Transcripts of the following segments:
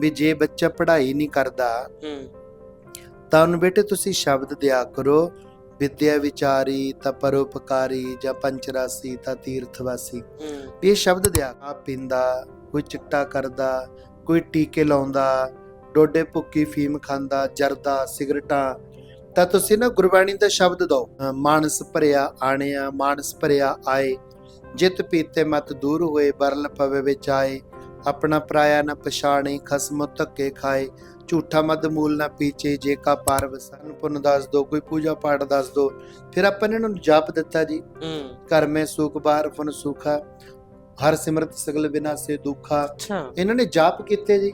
ਵੀ ਜੇ ਬੱਚਾ ਪੜ੍ਹਾਈ ਨਹੀਂ ਕਰਦਾ ਹੂੰ। ਤਾਂ ਉਹਨੂੰ ਬੇਟੇ ਤੁਸੀਂ ਸ਼ਬਦ ਦਿਆ ਕਰੋ ਵਿਦਿਆ ਵਿਚਾਰੀ ਤਾਂ ਪਰਉਪਕਾਰੀ ਜਾਂ ਪੰਚਰਾਸੀ ਤਾਂ ਤੀਰਥਵਾਸੀ। ਵੀ ਇਹ ਸ਼ਬਦ ਦਿਆ ਆ ਪੀਂਦਾ ਕੋਈ ਚਿੱਟਾ ਕਰਦਾ ਕੋਈ ਟੀਕੇ ਲਾਉਂਦਾ ਡੋਡੇ ਭੁੱਕੀ ਫੀਮ ਖਾਂਦਾ ਜਰਦਾ ਸਿਗਰਟਾਂ ਤਾਂ ਤੁਸੀਂ ਨਾ ਗੁਰਬਾਣੀ ਦਾ ਸ਼ਬਦ ਅ, ਮਾਨਸ ਭਰਿਆ ਆਣਿਆ ਮਾਨਸ ਭਰਿਆ ਆਏ ਜਿਤ ਪੀਤੇ ਮਤ ਦੂਰ ਹੋਏ ਬਰਲ ਪਵੇ ਵਿੱਚ ਆਏ। ਆਪਣਾ ਪਰਾਇਆ ਨਾ ਪਛਾਣੇ ਖਸਮ ਧੱਕੇ ਖਾਏ। ਝੂਠਾ ਮਦ ਮੂਲ ਨਾ ਪੀਚੇ ਜੇ ਕਾ ਪਾਰ ਵਸਨ ਪੁੰਨ ਦੱਸ ਦੋ ਕੋਈ ਪੂਜਾ ਪਾਠ ਦੱਸ ਦੋ। ਫਿਰ ਆਪਾਂ ਨੇ ਇਹਨਾਂ ਨੂੰ ਜਾਪ ਦਿੱਤਾ ਜੀ। ਘਰ ਮੈਂ ਸੁਖ ਬਾਹਰ ਫਨ ਸੁਖਾ। ਹਰ ਸਿਮਰਤ ਸਗਲ ਵਿਨਾਸੇ ਦੁਖਾ। ਇਹਨਾਂ ਨੇ ਜਾਪ ਕੀਤੇ ਜੀ।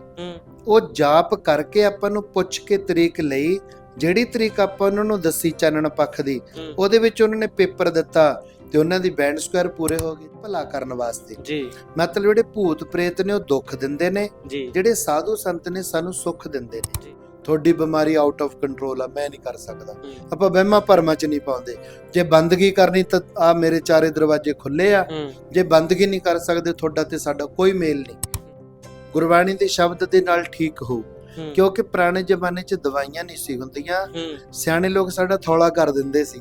ਉਹ ਜਾਪ ਕਰਕੇ ਆਪਾਂ ਨੂੰ ਪੁੱਛ ਕੇ ਤਰੀਕ ਲਈ ਜਿਹੜੀ ਤਰੀਕ ਆਪਾਂ ਉਹਨਾਂ ਨੂੰ ਦੱਸੀ ਚਾਨਣ ਪੱਖ ਦੀ ਉਹਦੇ ਵਿੱਚ ਉਹਨਾਂ ਨੇ ਪੇਪਰ ਦਿੱਤਾ। ਤੇ ਉਹਨਾਂ ਦੀ ਬੈਂਡ ਸਕੁਅਰ ਪੂਰੇ ਹੋ ਗਏ ਭਲਾ ਕਰਨ ਵਾਸਤੇ। ਜੀ। ਮਤਲਬ ਜਿਹੜੇ ਭੂਤ ਪ੍ਰੇਤ ਨੇ ਉਹ ਦੁੱਖ ਦਿੰਦੇ ਨੇ ਜਿਹੜੇ ਸਾਧੂ ਸੰਤ ਨੇ ਸਾਨੂੰ ਸੁੱਖ ਦਿੰਦੇ ਨੇ। ਜੀ। ਤੁਹਾਡੀ ਬਿਮਾਰੀ ਆਊਟ ਆਫ ਕੰਟਰੋਲ ਆ ਮੈਂ ਨਹੀਂ ਕਰ ਸਕਦਾ। ਆਪਾਂ ਵਹਿਮਾਂ ਭਰਮਾਂ ਚ ਨਹੀਂ ਪਾਉਂਦੇ। ਜੇ ਬੰਦਗੀ ਕਰਨੀ ਤਾਂ ਆ ਮੇਰੇ ਚਾਰੇ ਦਰਵਾਜ਼ੇ ਖੁੱਲੇ ਆ। ਜੇ ਬੰਦਗੀ ਨਹੀਂ ਕਰ ਸਕਦੇ ਤੁਹਾਡਾ ਤੇ ਸਾਡਾ ਕੋਈ ਮੇਲ ਨਹੀਂ। ਗੁਰਬਾਣੀ ਦੇ ਸ਼ਬਦ ਦੇ ਨਾਲ ਠੀਕ ਹੋ। ਕਿਉਂਕਿ ਪੁਰਾਣੇ ਜ਼ਮਾਨੇ 'ਚ ਦਵਾਈਆਂ ਨਹੀਂ ਸੀ ਹੁੰਦੀਆਂ। ਸਿਆਣੇ ਲੋਕ ਸਾਡਾ ਥੌਲਾ ਕਰ ਦਿੰਦੇ ਸੀ।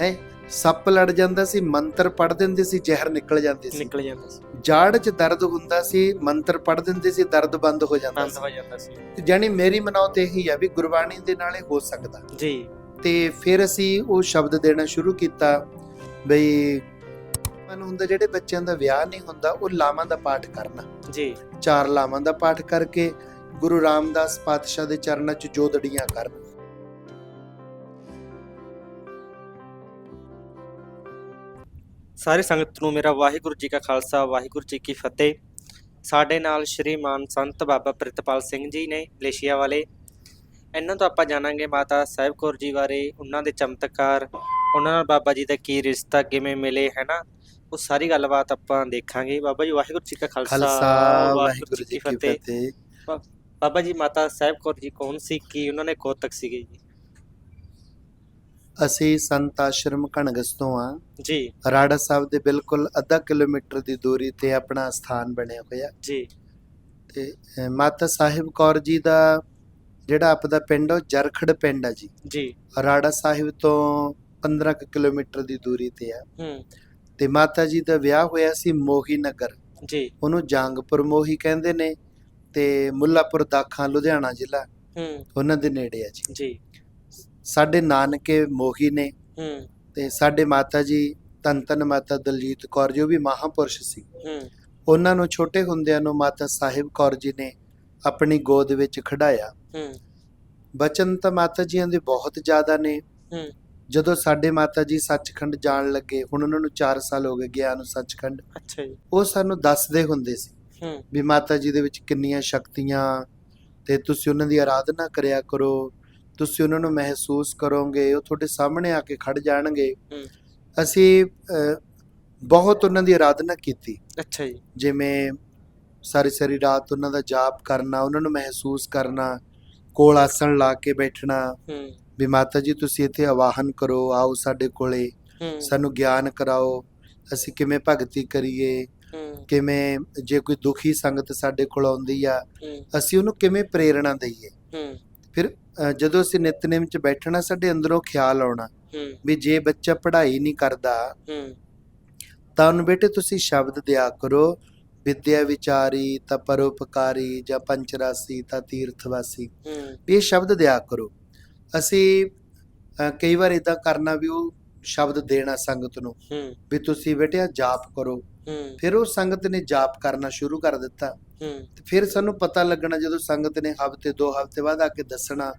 ਹੈ? ਸੱਪ ਲੜ ਜਾਂਦਾ ਸੀ ਮੰਤਰ ਪੜ ਦਿੰਦੇ ਸੀ ਜ਼ਹਿਰ ਨਿਕਲ ਜਾਂਦੇ ਸੀ। ਨਿਕਲ ਜਾਂਦਾ ਸੀ। ਜਾੜ 'ਚ ਦਰਦ ਹੁੰਦਾ ਸੀ ਮੰਤਰ ਪੜ ਦਿੰਦੇ ਸੀ ਦਰਦ ਬੰਦ ਹੋ ਜਾਂਦਾ ਬੰਦ ਹੋ ਜਾਂਦਾ ਸੀ। ਜਾਨੀ ਮੇਰੀ ਮਨੌਤ ਇਹੀ ਆ ਵੀ ਗੁਰਬਾਣੀ ਦੇ ਨਾਲ ਇਹ ਹੋ ਸਕਦਾ। ਜੀ। ਤੇ ਫਿਰ ਅਸੀਂ ਉਹ ਸ਼ਬਦ ਦੇਣਾ ਸ਼ੁਰੂ ਕੀਤਾ ਬਈ ਮਨ ਹੁੰਦਾ ਜਿਹੜੇ ਬੱਚਿਆਂ ਦਾ ਵਿਆਹ ਨਹੀਂ ਹੁੰਦਾ ਉਹ ਲਾਵਾਂ ਦਾ ਪਾਠ ਕਰਨਾ। ਜੀ। ਚਾਰ ਲਾਵਾਂ ਦਾ ਪਾਠ ਕਰਕੇ ਗੁਰੂ ਰਾਮਦਾਸ ਪਾਤਸ਼ਾਹ ਦੇ ਚਰਨਾਂ 'ਚ ਜੋਦੜੀਆਂ ਕਰਨ। ਸਾਰੇ ਸੰਗਤ ਨੂੰ ਮੇਰਾ ਵਾਹਿਗੁਰੂ ਜੀ ਕਾ ਖਾਲਸਾ ਵਾਹਿਗੁਰੂ ਜੀ ਕੀ ਫਤਿਹ। ਸਾਡੇ ਨਾਲ ਸ਼੍ਰੀਮਾਨ ਸੰਤ ਬਾਬਾ ਪ੍ਰਿਤਪਾਲ ਸਿੰਘ ਜੀ ਨੇ ਮਲੇਸ਼ੀਆ ਵਾਲੇ। ਇਹਨਾਂ ਤੋਂ ਆਪਾਂ ਜਾਣਾਂਗੇ ਮਾਤਾ ਸਾਹਿਬ ਕੌਰ ਜੀ ਬਾਰੇ ਉਹਨਾਂ ਦੇ ਚਮਤਕਾਰ ਉਹਨਾਂ ਨਾਲ ਬਾਬਾ ਜੀ ਦਾ ਕੀ ਰਿਸ਼ਤਾ ਕਿਵੇਂ ਮਿਲੇ ਹੈ ਨਾ ਉਹ ਸਾਰੀ ਗੱਲਬਾਤ ਆਪਾਂ ਦੇਖਾਂਗੇ। ਬਾਬਾ ਜੀ ਵਾਹਿਗੁਰੂ ਜੀ ਕਾ ਖਾਲਸਾ ਵਾਹਿਗੁਰੂ ਜੀ ਕੀ ਫਤਿਹ। ਫਤਿਹ। ਬਾਬਾ ਜੀ ਮਾਤਾ ਸਾਹਿਬ ਕੌਰ ਜੀ ਕੌਣ ਸੀ? ਕੀ ਉਹਨਾਂ ਨੇ ਕੋਤਕ ਸੀਗੇ ਜੀ? ਅਸੀਂ ਸੰਤ ਆਸ਼ਰਮ ਕਣਗਸ ਤੋਂ ਆ ਜੀ। ਰਾੜਾ ਸਾਹਿਬ ਦੇ ਬਿਲਕੁਲ ਅੱਧਾ ਕਿਲੋਮੀਟਰ ਦੀ ਦੂਰੀ ਤੇ ਆਪਣਾ ਸਥਾਨ ਬਣਿਆ ਹੋਇਆ। ਜੀ। ਤੇ ਮਾਤਾ ਸਾਹਿਬ ਕੌਰ ਜੀ ਦਾ ਜਿਹੜਾ ਆਪਦਾ ਪਿੰਡ ਉਹ ਜਰਖੜ ਪਿੰਡ ਆ ਜੀ। ਜੀ। ਰਾੜਾ ਸਾਹਿਬ ਤੋਂ 15 ਕੁ ਕਿਲੋਮੀਟਰ ਦੀ ਦੂਰੀ ਤੇ ਆ। ਹੂੰ। ਤੇ ਮਾਤਾ ਜੀ ਦਾ ਵਿਆਹ ਹੋਇਆ ਸੀ ਮੋਹੀ ਨਗਰ। ਜੀ। ਉਹਨੂੰ ਜੰਗਪੁਰ ਮੋਹੀ ਕਹਿੰਦੇ ਨੇ ਤੇ ਮੁੱਲਾਪੁਰ ਦਾਖਾਂ ਲੁਧਿਆਣਾ ਜ਼ਿਲ੍ਹਾ। ਹੂੰ। ਉਹਨਾਂ ਦੇ ਨੇੜੇ ਆ ਜੀ। ਜੀ। ਸਾਡੇ ਨਾਨਕੇ ਮੋਹੀ ਨੇ ਹੂੰ। ਤੇ ਸਾਡੇ ਮਾਤਾ ਜੀ ਧੰਨ ਧੰਨ ਮਾਤਾ ਦਲਜੀਤ ਕੌਰ ਜੋ ਵੀ ਮਹਾਪੁਰਸ਼ ਸੀ। ਹੂੰ। ਉਹਨਾਂ ਨੂੰ ਛੋਟੇ ਹੁੰਦਿਆਂ ਨੂੰ ਮਾਤਾ ਸਾਹਿਬ ਕੌਰ ਜੀ ਨੇ ਆਪਣੀ ਗੋਦ ਵਿੱਚ ਖਿਡਾਇਆ। ਹੂੰ। ਬਚਨ ਤਾਂ ਮਾਤਾ ਜੀਆਂ ਦੇ ਬਹੁਤ ਜ਼ਿਆਦਾ ਨੇ। ਹੂੰ। ਜਦੋਂ ਸਾਡੇ ਮਾਤਾ ਜੀ ਸੱਚਖੰਡ ਜਾਣ ਲੱਗੇ ਹੁਣ ਉਹਨਾਂ ਨੂੰ 4 ਸਾਲ ਹੋ ਗਏ ਗਿਆ ਨੂੰ ਸੱਚਖੰਡ। ਅੱਛਾ ਜੀ। ਉਹ ਸਾਨੂੰ ਦੱਸਦੇ ਹੁੰਦੇ ਸੀ ਹੂੰ। ਵੀ ਮਾਤਾ ਜੀ ਦੇ ਵਿੱਚ ਕਿੰਨੀਆਂ ਸ਼ਕਤੀਆਂ ਤੇ ਤੁਸੀਂ ਉਹਨਾਂ ਦੀ ਆਰਾਧਨਾ ਕਰਿਆ ਕਰੋ। ਤੁਸੀਂ ਉਹਨਾਂ ਨੂੰ ਮਹਿਸੂਸ ਕਰੋਗੇ ਉਹ ਤੁਹਾਡੇ ਸਾਹਮਣੇ ਆ ਕੇ ਖੜ ਜਾਣਗੇ। ਅਸੀਂ ਬਹੁਤ ਉਹਨਾਂ ਦੀ ਆਰਾਧਨਾ ਕੀਤੀ। ਅੱਛਾ ਜੀ। ਜਿਵੇਂ ਸਾਰੀ ਸਾਰੀ ਰਾਤ ਉਹਨਾਂ ਦਾ ਜਾਪ ਕਰਨਾ ਉਹਨਾਂ ਨੂੰ ਮਹਿਸੂਸ ਕਰਨਾ ਕੋਲ ਆਸਣ ਲਾ ਕੇ ਬੈਠਣਾ। ਹੂੰ। ਵੀ ਮਾਤਾ ਜੀ ਤੁਸੀਂ ਇੱਥੇ ਆਵਾਹਨ ਕਰੋ ਆਓ ਸਾਡੇ ਕੋਲੇ। ਸਾਨੂੰ ਗਿਆਨ ਕਰਾਓ ਅਸੀਂ ਕਿਵੇਂ ਭਗਤੀ ਕਰੀਏ ਕਿਵੇਂ ਜੇ ਕੋਈ ਦੁਖੀ ਸੰਗਤ ਸਾਡੇ ਕੋਲ ਆਉਂਦੀ ਆ ਅਸੀਂ ਉਹਨੂੰ ਕਿਵੇਂ ਪ੍ਰੇਰਣਾ ਦਈਏ। ਫਿਰ ਜਦੋਂ ਅਸੀਂ ਨਿਤਨੇਮ 'ਚ ਬੈਠਣਾ ਸਾਡੇ ਅੰਦਰੋਂ ਖਿਆਲ ਆਉਣਾ ਵੀ ਜੇ ਬੱਚਾ ਪੜ੍ਹਾਈ ਨਹੀਂ ਕਰਦਾ ਤਾਂ ਉਹਨੂੰ ਬੇਟੇ ਤੁਸੀਂ ਸ਼ਬਦ ਦਿਆ ਕਰੋ ਵਿਦਿਆ ਵਿਚਾਰੀ ਤਾਂ ਪਰਉਪਕਾਰੀ ਜਾਂ ਪੰਚਰਾਸੀ ਤਾਂ ਤੀਰਥਵਾਸੀ। ਇਹ ਸ਼ਬਦ ਦਿਆ ਕਰੋ। ਅਸੀਂ ਕਈ ਵਾਰ ਇਦਾਂ ਕਰਨਾ ਵੀ ਉਹ ਸ਼ਬਦ ਦੇਣਾ ਸੰਗਤ ਨੂੰ ਵੀ ਤੁਸੀਂ ਬੇਟਿਆ ਜਾਪ ਕਰੋ। ਫਿਰ ਉਹ ਸੰਗਤ ਨੇ ਜਾਪ ਕਰਨਾ ਸ਼ੁਰੂ ਕਰ ਦਿੱਤਾ। ਫਿਰ ਸਾਨੂੰ ਪਤਾ ਲੱਗਣਾ ਜਦੋਂ ਸੰਗਤ ਨੇ ਹਫ਼ਤੇ ਦੋ ਹਫ਼ਤੇ ਬਾਅਦ ਆ ਕੇ ਦੱਸਣਾ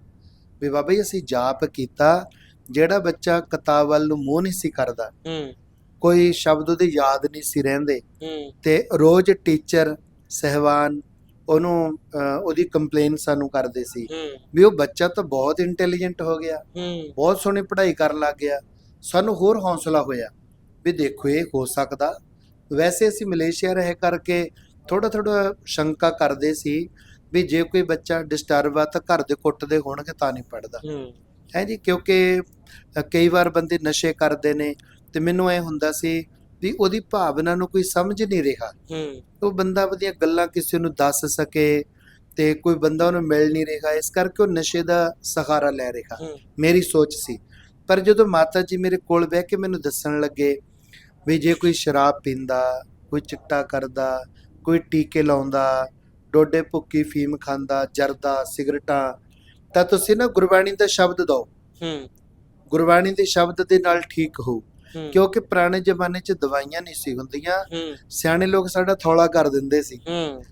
ਵੀ ਬਾਬਾ ਜੀ ਅਸੀਂ ਜਾਪ ਕੀਤਾ ਜਿਹੜਾ ਬੱਚਾ ਕਿਤਾਬ ਵੱਲ ਨੂੰ ਮੂੰਹ ਨਹੀਂ ਸੀ ਕਰਦਾ। ਹੂੰ। ਕੋਈ ਸ਼ਬਦ ਉਹਦੇ ਯਾਦ ਨਹੀਂ ਸੀ ਰਹਿੰਦੇ। ਹੂੰ। ਤੇ ਰੋਜ਼ ਟੀਚਰ ਸਹਿਬਾਨ ਉਹਨੂੰ ਉਹਦੀ ਕੰਪਲੇਨ ਸਾਨੂੰ ਕਰਦੇ ਸੀ। ਵੀ ਉਹ ਬੱਚਾ ਤਾਂ ਬਹੁਤ ਇੰਟੈਲੀਜੈਂਟ ਹੋ ਗਿਆ। ਬਹੁਤ ਸੋਹਣੀ ਪੜ੍ਹਾਈ ਕਰਨ ਲੱਗ ਗਿਆ। ਸਾਨੂੰ ਹੋਰ ਹੌਸਲਾ ਹੋਇਆ ਵੀ ਦੇਖੋ ਇਹ ਹੋ ਸਕਦਾ। ਵੈਸੇ ਅਸੀਂ ਮਲੇਸ਼ੀਆ ਰਹਿ ਕਰਕੇ ਥੋੜਾ ਥੋੜਾ ਸ਼ੰਕਾ ਕਰਦੇ ਸੀ। ਵੀ ਜੇ ਕੋਈ ਬੱਚਾ ਡਿਸਟਰਬ ਆ ਤਾਂ ਘਰ ਦੇ ਕੁੱਟਦੇ ਹੋਣਗੇ ਤਾਂ ਨਹੀਂ ਪੜਦਾ ਹੂੰ। ਜੀ? ਕਿਉਂਕਿ ਕਈ ਵਾਰ ਬੰਦੇ ਨਸ਼ੇ ਕਰਦੇ ਨੇ ਤੇ ਮੈਨੂੰ ਇਹ ਹੁੰਦਾ ਸੀ ਵੀ ਉਹਦੀ ਭਾਵਨਾ ਨੂੰ ਕੋਈ ਸਮਝ ਨਹੀਂ ਰਿਹਾ। ਹੂੰ। ਉਹ ਬੰਦਾ ਵਧੀਆ ਗੱਲਾਂ ਕਿਸੇ ਨੂੰ ਦੱਸ ਸਕੇ ਤੇ ਕੋਈ ਬੰਦਾ ਉਹਨੂੰ ਮਿਲ ਨਹੀਂ ਰਿਹਾ ਇਸ ਕਰਕੇ ਉਹ ਨਸ਼ੇ ਦਾ ਸਹਾਰਾ ਲੈ ਰਿਹਾ। ਮੇਰੀ ਸੋਚ ਸੀ। ਪਰ ਜਦੋਂ ਮਾਤਾ ਜੀ ਮੇਰੇ ਕੋਲ ਬਹਿ ਕੇ ਮੈਨੂੰ ਦੱਸਣ ਲੱਗੇ ਵੀ ਜੇ ਕੋਈ ਸ਼ਰਾਬ ਪੀਂਦਾ ਕੋਈ ਚਿੱਟਾ ਕਰਦਾ ਕੋਈ ਟੀਕੇ ਲਾਉਂਦਾ ਡੋਡੇ ਭੁੱਕੀ ਫੀਮ ਖਾਂਦਾ ਜਰਦਾ ਸਿਗਰਟਾਂ। ਤਾਂ ਤੁਸੀਂ ਨਾ ਗੁਰਬਾਣੀ ਦਾ ਸ਼ਬਦ ਦਿਓ। ਹੂੰ। ਗੁਰਬਾਣੀ ਦੇ ਸ਼ਬਦ ਦੇ ਨਾਲ ਠੀਕ ਹੋ। ਕਿਉਂਕਿ ਪੁਰਾਣੇ ਜ਼ਮਾਨੇ 'ਚ ਦਵਾਈਆਂ ਨਹੀਂ ਸੀ ਹੁੰਦੀਆਂ। ਸਿਆਣੇ ਲੋਕ ਸਾਡਾ ਥੌਲਾ ਕਰ ਦਿੰਦੇ ਸੀ। ਹੂੰ।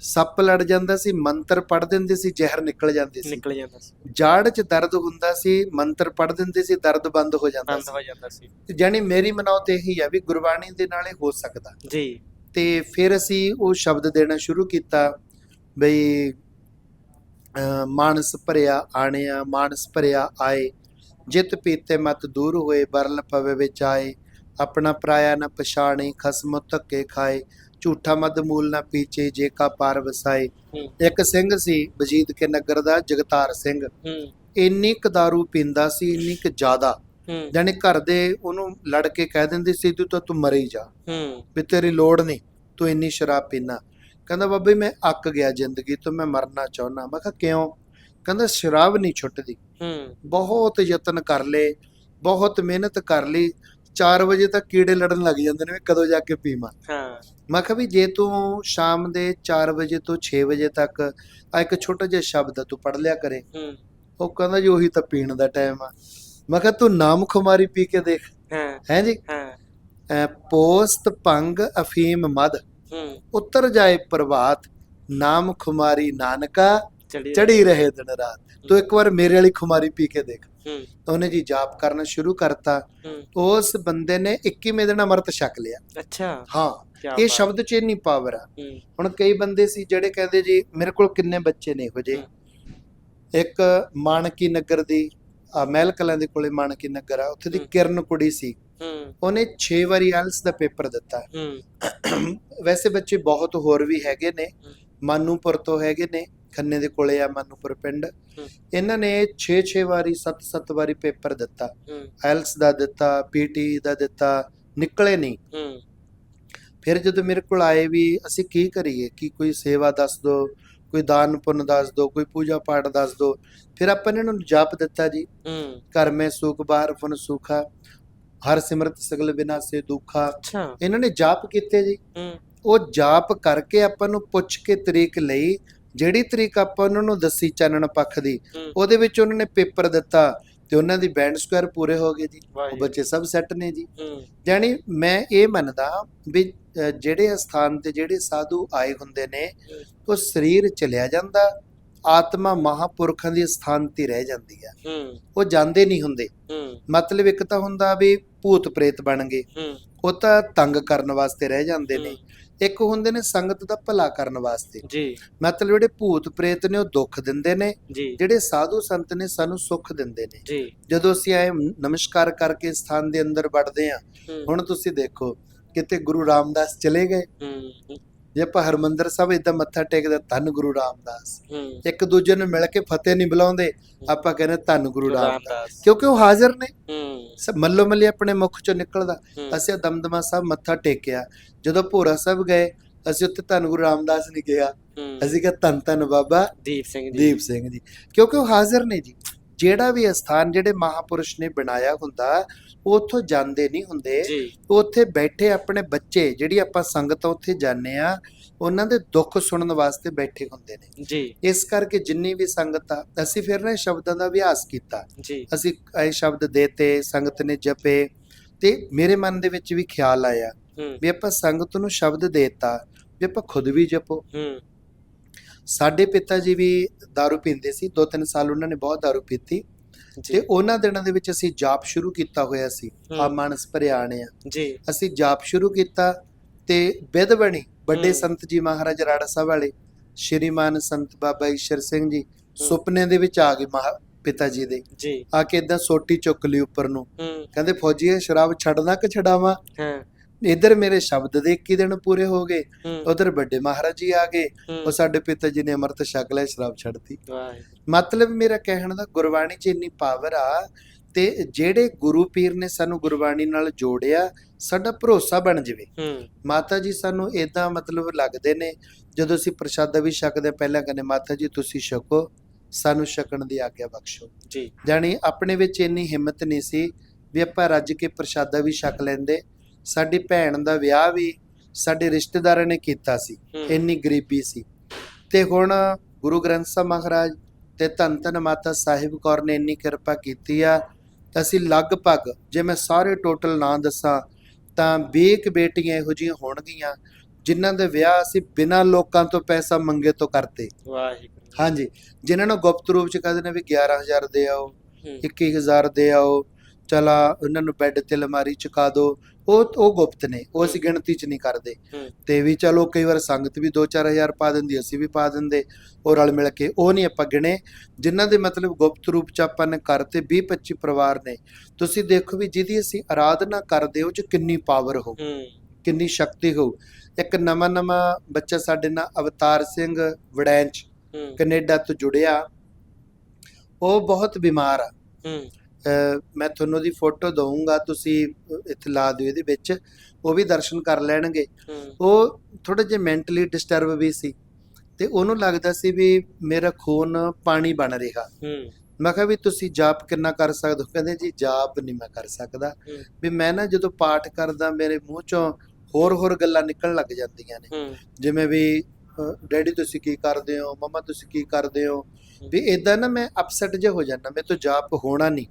ਸੱਪ ਲੜ ਜਾਂਦਾ ਸੀ ਮੰਤਰ ਪੜ ਦਿੰਦੇ ਸੀ ਜ਼ਹਿਰ ਨਿਕਲ ਜਾਂਦੀ ਸੀ। ਨਿਕਲ ਜਾਂਦਾ ਸੀ। ਜਾੜ 'ਚ ਦਰਦ ਹੁੰਦਾ ਸੀ ਮੰਤਰ ਪੜ ਦਿੰਦੇ ਸੀ ਦਰਦ ਬੰਦ ਹੋ ਜਾਂਦਾ ਬੰਦ ਸੀ। ਹੋ ਜਾਂਦਾ ਸੀ। ਜਾਣੀ ਮੇਰੀ ਮਨੌਤ ਇਹੀ ਆ ਵੀ ਗੁਰਬਾਣੀ ਦੇ ਨਾਲ ਹੋ ਸਕਦਾ। ਜੀ। ਤੇ ਫਿਰ ਅਸੀਂ ਉਹ ਸ਼ਬਦ ਦੇਣਾ ਸ਼ੁਰੂ ਕੀਤਾ ਬਈ ਮਾਨਸ ਭਰਿਆ ਆਣਿਆ ਮਾਨਸ ਭਰਿਆ ਆਏ। ਜਿਤ ਪੀਤੇ ਮਤ ਦੂਰ ਹੋਏ ਬਰਲ ਪਵੇ ਵਿੱਚ ਆਏ। ਆਪਣਾ ਪਰਾਇਆ ਨਾ ਪਛਾਣੇ ਖਸਮ ਧੱਕੇ ਖਾਏ। ਝੂਠਾ ਮਦ ਮੂਲ ਨਾ ਪੀਚੇ ਜੇ ਕਾ ਪਾਰ ਵਸਾਏ। ਇੱਕ ਸਿੰਘ ਸੀ ਵਜੀਦ ਕੇ ਨਗਰ ਦਾ ਜਗਤਾਰ ਸਿੰਘ। ਇੰਨੀ ਕੁ ਦਾਰੂ ਪੀਂਦਾ ਸੀ ਇੰਨੀ ਕੁ ਜ਼ਿਆਦਾ। ਜਾਣੀ ਘਰ ਦੇ ਉਹਨੂੰ ਲੜ ਕੇ ਕਹਿ ਦਿੰਦੇ ਸੀ ਤੂੰ ਤਾਂ ਤੂੰ ਮਰੇ ਹੀ ਜਾ। ਹੂੰ। ਵੀ ਤੇਰੀ ਲੋੜ ਨਹੀਂ ਤੂੰ ਇੰਨੀ ਸ਼ਰਾਬ ਪੀਣਾ ਕਹਿੰਦਾ ਬਾਬੇ ਮੈਂ ਅੱਕ ਗਿਆ ਜ਼ਿੰਦਗੀ ਤੋਂ ਮੈਂ ਮਰਨਾ ਚਾਹੁੰਦਾ। ਮੈਂ ਕਿਹਾ ਕਿਉਂ? ਕਹਿੰਦਾ ਸ਼ਰਾਬ ਨਹੀਂ ਛੁੱਟਦੀ। ਹੂੰ। ਬਹੁਤ ਯਤਨ ਕਰ ਲਏ ਬਹੁਤ ਮਿਹਨਤ ਕਰ ਲਈ। 4 ਵਜੇ ਤੱਕ ਕੀੜੇ ਲੜਨ ਲੱਗ ਜਾਂਦੇ ਨੇ ਵੀ ਕਦੋਂ ਜਾ ਕੇ ਪੀਵਾਂ। ਹਾਂ। ਮੈਂ ਕਿਹਾ ਵੀ ਜੇ ਤੂੰ ਸ਼ਾਮ ਦੇ 4 ਵਜੇ ਤੋਂ 6 ਵਜੇ ਤੱਕ ਆ ਇੱਕ ਛੋਟਾ ਜਿਹਾ ਸ਼ਬਦ ਤੂੰ ਪੜ ਲਿਆ ਕਰੇ। ਹੂੰ। ਉਹ ਕਹਿੰਦਾ ਜੀ ਉਹੀ ਤਾਂ ਪੀਣ ਦਾ ਟਾਈਮ ਆ। ਮੈਂ ਕਿਹਾ ਤੂੰ ਨਾਮ ਖੁਮਾਰੀ ਪੀ ਕੇ ਦੇਖ। ਹਾਂ। ਹੈ ਜੀ? ਹਾਂ। ਪੋਸਤ ਭੰਗ ਅਫੀਮ ਮਦ। ਹੂੰ। ਉਤਰ ਜਾਏ ਪ੍ਰਭਾਤ ਨਾਮ ਖੁਮਾਰੀ ਨਾਨਕਾ ਚੜੀ ਰਹੇ। ਦਿਨ ਰਾਤ। ਤੂੰ ਇੱਕ ਵਾਰ ਮੇਰੇ ਵਾਲੀ ਖੁਮਾਰੀ ਪੀ ਕੇ ਦੇਖ। ਹੂੰ। ਤਾਂ ਉਹਨੇ ਜੀ ਜਾਪ ਕਰਨਾ ਸ਼ੁਰੂ ਕਰਤਾ। ਹੂੰ। ਉਸ ਬੰਦੇ ਨੇ 21ਵੇਂ ਦਿਨ ਅਮਰਤ ਛਕ ਲਿਆ। ਅੱਛਾ। ਹਾਂ। ਇਹ ਸ਼ਬਦ 'ਚ ਇੰਨੀ ਪਾਵਰ ਆ। ਹੂੰ। ਹੁਣ ਕਈ ਬੰਦੇ ਸੀ ਜਿਹੜੇ ਕਹਿੰਦੇ ਜੀ ਮੇਰੇ ਕੋਲ ਕਿੰਨੇ ਬੱਚੇ ਨੇ ਇਹੋ ਜਿਹੇ? ਇੱਕ ਮਾਨਕੀ ਨਗਰ ਦੀ ਮਹਿਲ ਕਲਾਂ ਦੇ ਕੋਲੇ ਮਾਨਕੀ ਨਗਰ ਆ ਉੱਥੇ ਦੀ। ਕਿਰਨ ਕੁੜੀ ਸੀ। ਉਹਨੇ 6 ਵਾਰੀ ਆਇਲਸ ਦਾ ਪੇਪਰ ਦਿੱਤਾ। ਵੈਸੇ ਬੱਚੇ ਬਹੁਤ ਹੋਰ ਵੀ ਹੈਗੇ ਨੇ। ਮਾਨੂਪੁਰ ਤੋਂ ਹੈਗੇ ਨੇ ਖੰਨੇ ਦੇ ਕੋਲੇ ਆ ਮਾਨੂਪੁਰ ਪਿੰਡ। ਇਹਨਾਂ ਨੇ 6-6 ਵਾਰੀ 7-7 ਵਾਰੀ ਪੇਪਰ ਦਿੱਤਾ। ਆਇਲਸ ਦਾ ਦਿੱਤਾ ਪੀਟੀ ਦਾ ਦਿੱਤਾ ਨਿਕਲੇ ਨਹੀਂ। ਫਿਰ ਜਦੋਂ ਮੇਰੇ ਕੋਲ ਆਏ ਵੀ ਅਸੀਂ ਕੀ ਕਰੀਏ? ਕਿ ਕੋਈ ਸੇਵਾ ਦੱਸ ਦਿਓ ਕੋਈ ਦਾਨ ਪੁੰਨ ਦੱਸ ਦਿਓ ਕੋਈ ਪੂਜਾ ਪਾਠ ਦੱਸ ਦਿਓ ਫਿਰ ਆਪਾਂ ਨੇ ਇਹਨਾਂ ਨੂੰ ਜਾਪ ਦਿੱਤਾ ਜੀ। ਘਰ ਮੈਂ ਸੁਖ ਬਾਹਰ ਫਨ ਸੁਖਾ ਹਰ ਸਿਮਰਤ ਸਗਲ ਵਿਨਾਸੇ ਦੁਖਾ। ਇਹਨਾਂ ਨੇ ਜਾਪ ਕੀਤੇ ਜੀ। ਉਹ ਜਾਪ ਕਰਕੇ ਆਪਾਂ ਨੂੰ ਪੁੱਛ ਕੇ ਤਰੀਕ ਲਈ ਜਿਹੜੀ ਤਰੀਕ ਆਪਾਂ ਉਹਨਾਂ ਨੂੰ ਦੱਸੀ ਚਾਨਣ ਪੱਖ ਦੀ ਉਹਦੇ ਵਿੱਚ ਉਹਨਾਂ ਨੇ ਪੇਪਰ ਦਿੱਤਾ ਤੇ ਉਹਨਾਂ ਦੀ ਬੈਂਡ ਸਕੁਅਰ ਪੂਰੇ ਹੋ ਗਏ ਜੀ। ਉਹ ਬੱਚੇ ਸਭ ਸੈੱਟ ਨੇ ਜੀ। ਜਾਣੀ ਮੈਂ ਇਹ ਮੰਨਦਾ ਵੀ ਜਿਹੜੇ ਸਥਾਨ ਤੇ ਜਿਹੜੇ ਸਾਧੂ ਆਏ ਹੁੰਦੇ ਨੇ ਉਹ ਸਰੀਰ ਚਲਿਆ ਜਾਂਦਾ ਆਤਮਾ ਮਹਾਪੁਰਖਾਂ ਦੀ ਸਥਾਨ ਤੇ ਰਹਿ ਜਾਂਦੀ ਆ ਉਹ ਜਾਂਦੇ ਨਹੀਂ ਹੁੰਦੇ। ਮਤਲਬ ਇੱਕ ਤਾਂ ਹੁੰਦਾ ਵੀ ਭੂਤ ਪ੍ਰੇਤ ਬਣ ਗਏ। ਉਹ ਤਾਂ ਤੰਗ ਕਰਨ ਵਾਸਤੇ ਰਹਿ ਜਾਂਦੇ ਨੇ। ਇੱਕ ਹੁੰਦੇ ਨੇ ਸੰਗਤ ਦਾ ਭਲਾ ਕਰਨ ਵਾਸਤੇ। ਜੀ। ਮਤਲਬ ਜਿਹੜੇ ਭੂਤ ਪ੍ਰੇਤ ਨੇ ਉਹ ਦੁੱਖ ਦਿੰਦੇ ਨੇ। ਜਿਹੜੇ ਸਾਧੂ ਸੰਤ ਨੇ ਸਾਨੂੰ ਸੁੱਖ ਦਿੰਦੇ ਨੇ। ਜੀ। ਜਦੋਂ ਅਸੀਂ ਆਏ ਨਮਸਕਾਰ ਕਰਕੇ ਸਥਾਨ ਦੇ ਅੰਦਰ ਵੜਦੇ ਆ ਹੁਣ ਤੁਸੀਂ ਦੇਖੋ ਕਿਤੇ ਗੁਰੂ ਰਾਮਦਾਸ ਚਲੇ ਗਏ। ਜੇ ਆਪਾਂ ਹਰਮੰਦਰ ਸਾਹਿਬ ਇਦਾਂ ਮੱਥਾ ਟੇਕਦੇ ਧੰਨ ਗੁਰੂ ਰਾਮਦਾਸ। ਇੱਕ ਦੂਜੇ ਨੂੰ ਮਿਲ ਕੇ ਫਤਿਹ ਨਹੀਂ ਬੁਲਾਉਂਦੇ ਆਪਾਂ ਕਹਿੰਦੇ ਧੰਨ ਗੁਰੂ ਰਾਮਦਾਸ। ਕਿਉਂਕਿ ਉਹ ਹਾਜ਼ਰ ਨੇ। ਮੱਲੋ ਮੱਲੀ ਆਪਣੇ ਮੁਖ ਚੋਂ ਨਿਕਲਦਾ। ਅਸੀਂ ਦਮਦਮਾ ਸਾਹਿਬ ਮੱਥਾ ਟੇਕਿਆ। ਜਦੋਂ ਭੋਰਾ ਸਾਹਿਬ ਗਏ ਅਸੀਂ ਉੱਥੇ ਧੰਨ ਗੁਰੂ ਰਾਮਦਾਸ ਨਹੀਂ ਹੂੰ, ਅਸੀਂ ਕਿਹਾ ਧੰਨ ਧੰਨ ਬਾਬਾ ਦੀਪ ਸਿੰਘ ਜੀ। ਦੀਪ ਸਿੰਘ ਜੀ। ਕਿਉਂਕਿ ਉਹ ਹਾਜ਼ਰ ਨੇ ਜੀ। ਜਿਹੜਾ ਵੀ ਅਸਥਾਨ ਜਿਹੜੇ ਮਹਾਪੁਰਸ਼ ਨੇ ਬਣਾਇਆ ਹੁੰਦਾ ਉੱਥੋਂ ਜਾਂਦੇ ਨਹੀਂ ਹੁੰਦੇ ਜੀ ਉਹ ਉੱਥੇ ਬੈਠੇ ਆਪਣੇ ਬੱਚੇ ਜਿਹੜੀ ਆਪਾਂ ਸੰਗਤ ਉੱਥੇ ਜਾਂਦੇ ਆ ਉਹਨਾਂ ਦੇ ਦੁੱਖ ਸੁਣਨ ਵਾਸਤੇ ਬੈਠੇ ਹੁੰਦੇ ਨੇ ਜੀ ਇਸ ਕਰਕੇ ਜਿੰਨੀ ਵੀ ਸੰਗਤ ਆ ਅਸੀਂ ਫਿਰ ਨਾ ਇਹ ਸ਼ਬਦਾਂ ਦਾ ਅਭਿਆਸ ਕੀਤਾ ਜੀ ਅਸੀਂ ਇਹ ਸ਼ਬਦ ਦੇਤੇ ਸੰਗਤ ਨੇ ਜਪੇ ਤੇ ਮੇਰੇ ਮਨ ਦੇ ਵਿੱਚ ਵੀ ਖਿਆਲ ਆਇਆ ਹੂੰ ਵੀ ਆਪਾਂ ਸੰਗਤ ਨੂੰ ਸ਼ਬਦ ਦੇਤਾ ਵੀ ਆਪਾਂ ਖੁਦ ਵੀ ਜਪੋ ਹੂੰ ਸਾਡੇ ਪਿਤਾ ਜੀ ਵੀ दारू ਪੀਂਦੇ ਸੀ ਦੋ ਤਿੰਨ ਸਾਲ ਉਹਨਾਂ ਨੇ ਬਹੁਤ दारू ਪੀਤੀ ਜੀ ਤੇ ਉਹਨਾਂ ਦਿਨਾਂ ਦੇ ਵਿੱਚ ਅਸੀਂ ਜਾਪ ਸ਼ੁਰੂ ਕੀਤਾ ਹੋਇਆ ਸੀ। ਆ ਮਾਨਸ ਭਰਿਆਣੇ ਆ ਜੀ। ਅਸੀਂ ਜਾਪ ਸ਼ੁਰੂ ਕੀਤਾ ਤੇ ਬਿਦ ਬਣੀ ਵੱਡੇ। ਸੰਤ ਜੀ ਮਹਾਰਾਜ ਰਾੜਾ ਸਾਹਿਬ ਵਾਲੇ ਸ਼੍ਰੀਮਾਨ ਸੰਤ ਬਾਬਾ ਈਸ਼ਰ ਸਿੰਘ ਜੀ ਸੁਪਨੇ ਦੇ ਵਿੱਚ ਆ ਗਏ ਮਹਾ ਪਿਤਾ ਜੀ ਦੇ। ਜੀ। ਆ ਕੇ ਇਦਾਂ ਸੋਟੀ ਚੁੱਕ ਲਈ ਉੱਪਰ ਨੂੰ। ਕਹਿੰਦੇ ਫੌਜੀਏ ਸ਼ਰਾਬ ਛੱਡਣਾ ਕਿ ਛਡਾਵਾਂ? ਹਾਂ। ਇਧਰ ਮੇਰੇ ਸ਼ਬਦ ਦੇ 21 ਦਿਨ ਪੂਰੇ ਹੋ ਗਏ ਉਧਰ ਵੱਡੇ ਮਹਾਰਾਜ ਜੀ ਆ ਗਏ ਉਹ ਸਾਡੇ ਪਿਤਾ ਜੀ ਨੇ ਅੰਮ੍ਰਿਤ ਛਕ ਲਿਆ ਸ਼ਰਾਬ ਛੱਡਤੀ। ਮਤਲਬ ਮੇਰਾ ਕਹਿਣ ਦਾ ਗੁਰਬਾਣੀ 'ਚ ਇੰਨੀ ਪਾਵਰ ਆ ਤੇ ਜਿਹੜੇ ਗੁਰੂ ਪੀਰ ਨੇ ਸਾਨੂੰ ਗੁਰਬਾਣੀ ਨਾਲ ਜੋੜਿਆ ਸਾਡਾ ਭਰੋਸਾ ਬਣ ਜਾਵੇ। ਮਾਤਾ ਜੀ ਸਾਨੂੰ ਇਦਾਂ ਮਤਲਬ ਲੱਗਦੇ ਨੇ ਜਦੋਂ ਅਸੀਂ ਪ੍ਰਸ਼ਾਦਾ ਵੀ ਛਕਦੇ ਪਹਿਲਾਂ ਕਹਿੰਦੇ ਮਾਤਾ ਜੀ ਤੁਸੀਂ ਛਕੋ ਸਾਨੂੰ ਛਕਣ ਦੀ ਆਗਿਆ ਬਖਸ਼ੋ। ਜੀ। ਜਾਣੀ ਆਪਣੇ ਵਿੱਚ ਇੰਨੀ ਹਿੰਮਤ ਨਹੀਂ ਸੀ ਵੀ ਆਪਾਂ ਰੱਜ ਕੇ ਪ੍ਰਸ਼ਾਦਾ ਵੀ ਛਕ ਲੈਂਦੇ ਸਾਡੀ ਭੈਣ ਦਾ ਵਿਆਹ ਵੀ ਸਾਡੇ ਰਿਸ਼ਤੇਦਾਰਾਂ ਨੇ ਕੀਤਾ ਸੀ ਇੰਨੀ ਗਰੀਬੀ ਸੀ। ਤੇ ਹੁਣ ਗੁਰੂ ਗ੍ਰੰਥ ਸਾਹਿਬ ਮਹਾਰਾਜ ਤੇ ਧੰਨ ਧੰਨ ਮਾਤਾ ਸਾਹਿਬ ਕੌਰ ਨੇ ਇੰਨੀ ਕਿਰਪਾ ਕੀਤੀ ਆ ਅਸੀਂ ਲਗਭਗ ਜੇ ਮੈਂ ਸਾਰੇ ਟੋਟਲ ਨਾਂ ਦੱਸਾਂ ਤਾਂ 20 ਕੁ ਬੇਟੀਆਂ ਇਹੋ ਜਿਹੀਆਂ ਹੋਣਗੀਆਂ ਜਿਨ੍ਹਾਂ ਦੇ ਵਿਆਹ ਅਸੀਂ ਬਿਨਾਂ ਲੋਕਾਂ ਤੋਂ ਪੈਸਾ ਮੰਗੇ ਤੋਂ ਕਰਤੇ। ਵਾਹਿਗੁਰੂ। ਹਾਂਜੀ ਜਿਨ੍ਹਾਂ ਨੂੰ ਗੁਪਤ ਰੂਪ ਚ ਕਹਿੰਦੇ ਨੇ ਵੀ 11000 ਦੇ ਆਓ ਹੂੰ। 21000 ਦੇ ਆਓ ਚਲਾ ਉਹਨਾਂ ਨੂੰ ਬੈੱਡ ਤੇ ਅਲਮਾਰੀ ਚੁਕਾ ਦਿਓ ਉਹ ਉਹ ਗੁਪਤ ਨੇ ਉਹ ਅਸੀਂ ਗਿਣਤੀ ਚ ਨਹੀਂ ਕਰਦੇ। ਹੂੰ। ਤੇ ਵੀ ਚਲੋ ਕਈ ਵਾਰ ਸੰਗਤ ਵੀ 2-4000 ਪਾ ਦਿੰਦੀ ਅਸੀਂ ਵੀ ਪਾ ਦਿੰਦੇ ਉਹ ਰਲ ਮਿਲ ਕੇ ਉਹ ਨਹੀਂ ਆਪਾਂ ਗਿਣੇ। ਜਿਨ੍ਹਾਂ ਦੇ ਮਤਲਬ ਗੁਪਤ ਰੂਪ ਚ ਆਪਾਂ ਨੇ ਕਰਤੇ 20-25 ਪਰਿਵਾਰ ਨੇ ਤੁਸੀਂ ਦੇਖੋ ਵੀ ਜਿਹਦੀ ਅਸੀਂ ਆਰਾਧਨਾ ਕਰਦੇ ਉਹ ਚ ਕਿੰਨੀ ਪਾਵਰ ਹੋ ਹੂੰ। ਕਿੰਨੀ ਸ਼ਕਤੀ ਹੋ ਇੱਕ ਨਵਾਂ ਨਵਾਂ ਬੱਚਾ ਸਾਡੇ ਨਾਲ ਅਵਤਾਰ ਸਿੰਘ ਵੜੈਂਚ ਹੂੰ। ਕੈਨੇਡਾ ਤੋਂ ਜੁੜਿਆ। ਉਹ ਬਹੁਤ ਬਿਮਾਰ ਆ। ਹੂੰ। ਮੈਂ ਤੁਹਾਨੂੰ ਉਹਦੀ ਫੋਟੋ ਦਊਂਗਾ ਤੁਸੀਂ ਇੱਥੇ ਲਾ ਦਿਓ ਇਹਦੇ ਵਿੱਚ ਉਹ ਵੀ ਦਰਸ਼ਨ ਕਰ ਲੈਣਗੇ। ਉਹ ਥੋੜਾ ਜਿਹਾ ਮੈਂਟਲੀ ਡਿਸਟਰਬ ਵੀ ਸੀ ਤੇ ਉਹਨੂੰ ਲੱਗਦਾ ਸੀ ਵੀ ਮੇਰਾ ਖੂਨ ਪਾਣੀ ਬਣ ਰਿਹਾ। ਮੈਂ ਕਿਹਾ ਵੀ ਤੁਸੀਂ ਜਾਪ ਕਿੰਨਾ ਕਰ ਸਕਦੇ ਹੋ? ਕਹਿੰਦੇ ਜੀ ਜਾਪ ਨਹੀਂ ਮੈਂ ਕਰ ਸਕਦਾ। ਵੀ ਮੈਂ ਨਾ ਜਦੋਂ ਪਾਠ ਕਰਦਾ ਮੇਰੇ ਮੂੰਹ ਚੋਂ ਹੋਰ ਹੋਰ ਗੱਲਾਂ ਨਿਕਲਣ ਲੱਗ ਜਾਂਦੀਆਂ ਨੇ। ਜਿਵੇਂ ਵੀ ਡੈਡੀ ਤੁਸੀਂ ਕੀ ਕਰਦੇ ਹੋ? ਮਮਾ ਤੁਸੀਂ ਕੀ ਕਰਦੇ ਹੋ? ਵੀ ਇਦਾਂ ਨਾ ਮੈਂ ਅਪਸੈਟ ਜਿਹਾ ਹੋ ਜਾਂਦਾ ਮੇਰੇ ਤੋਂ ਜਾਪ ਹੋਣਾ ਨਹੀਂ।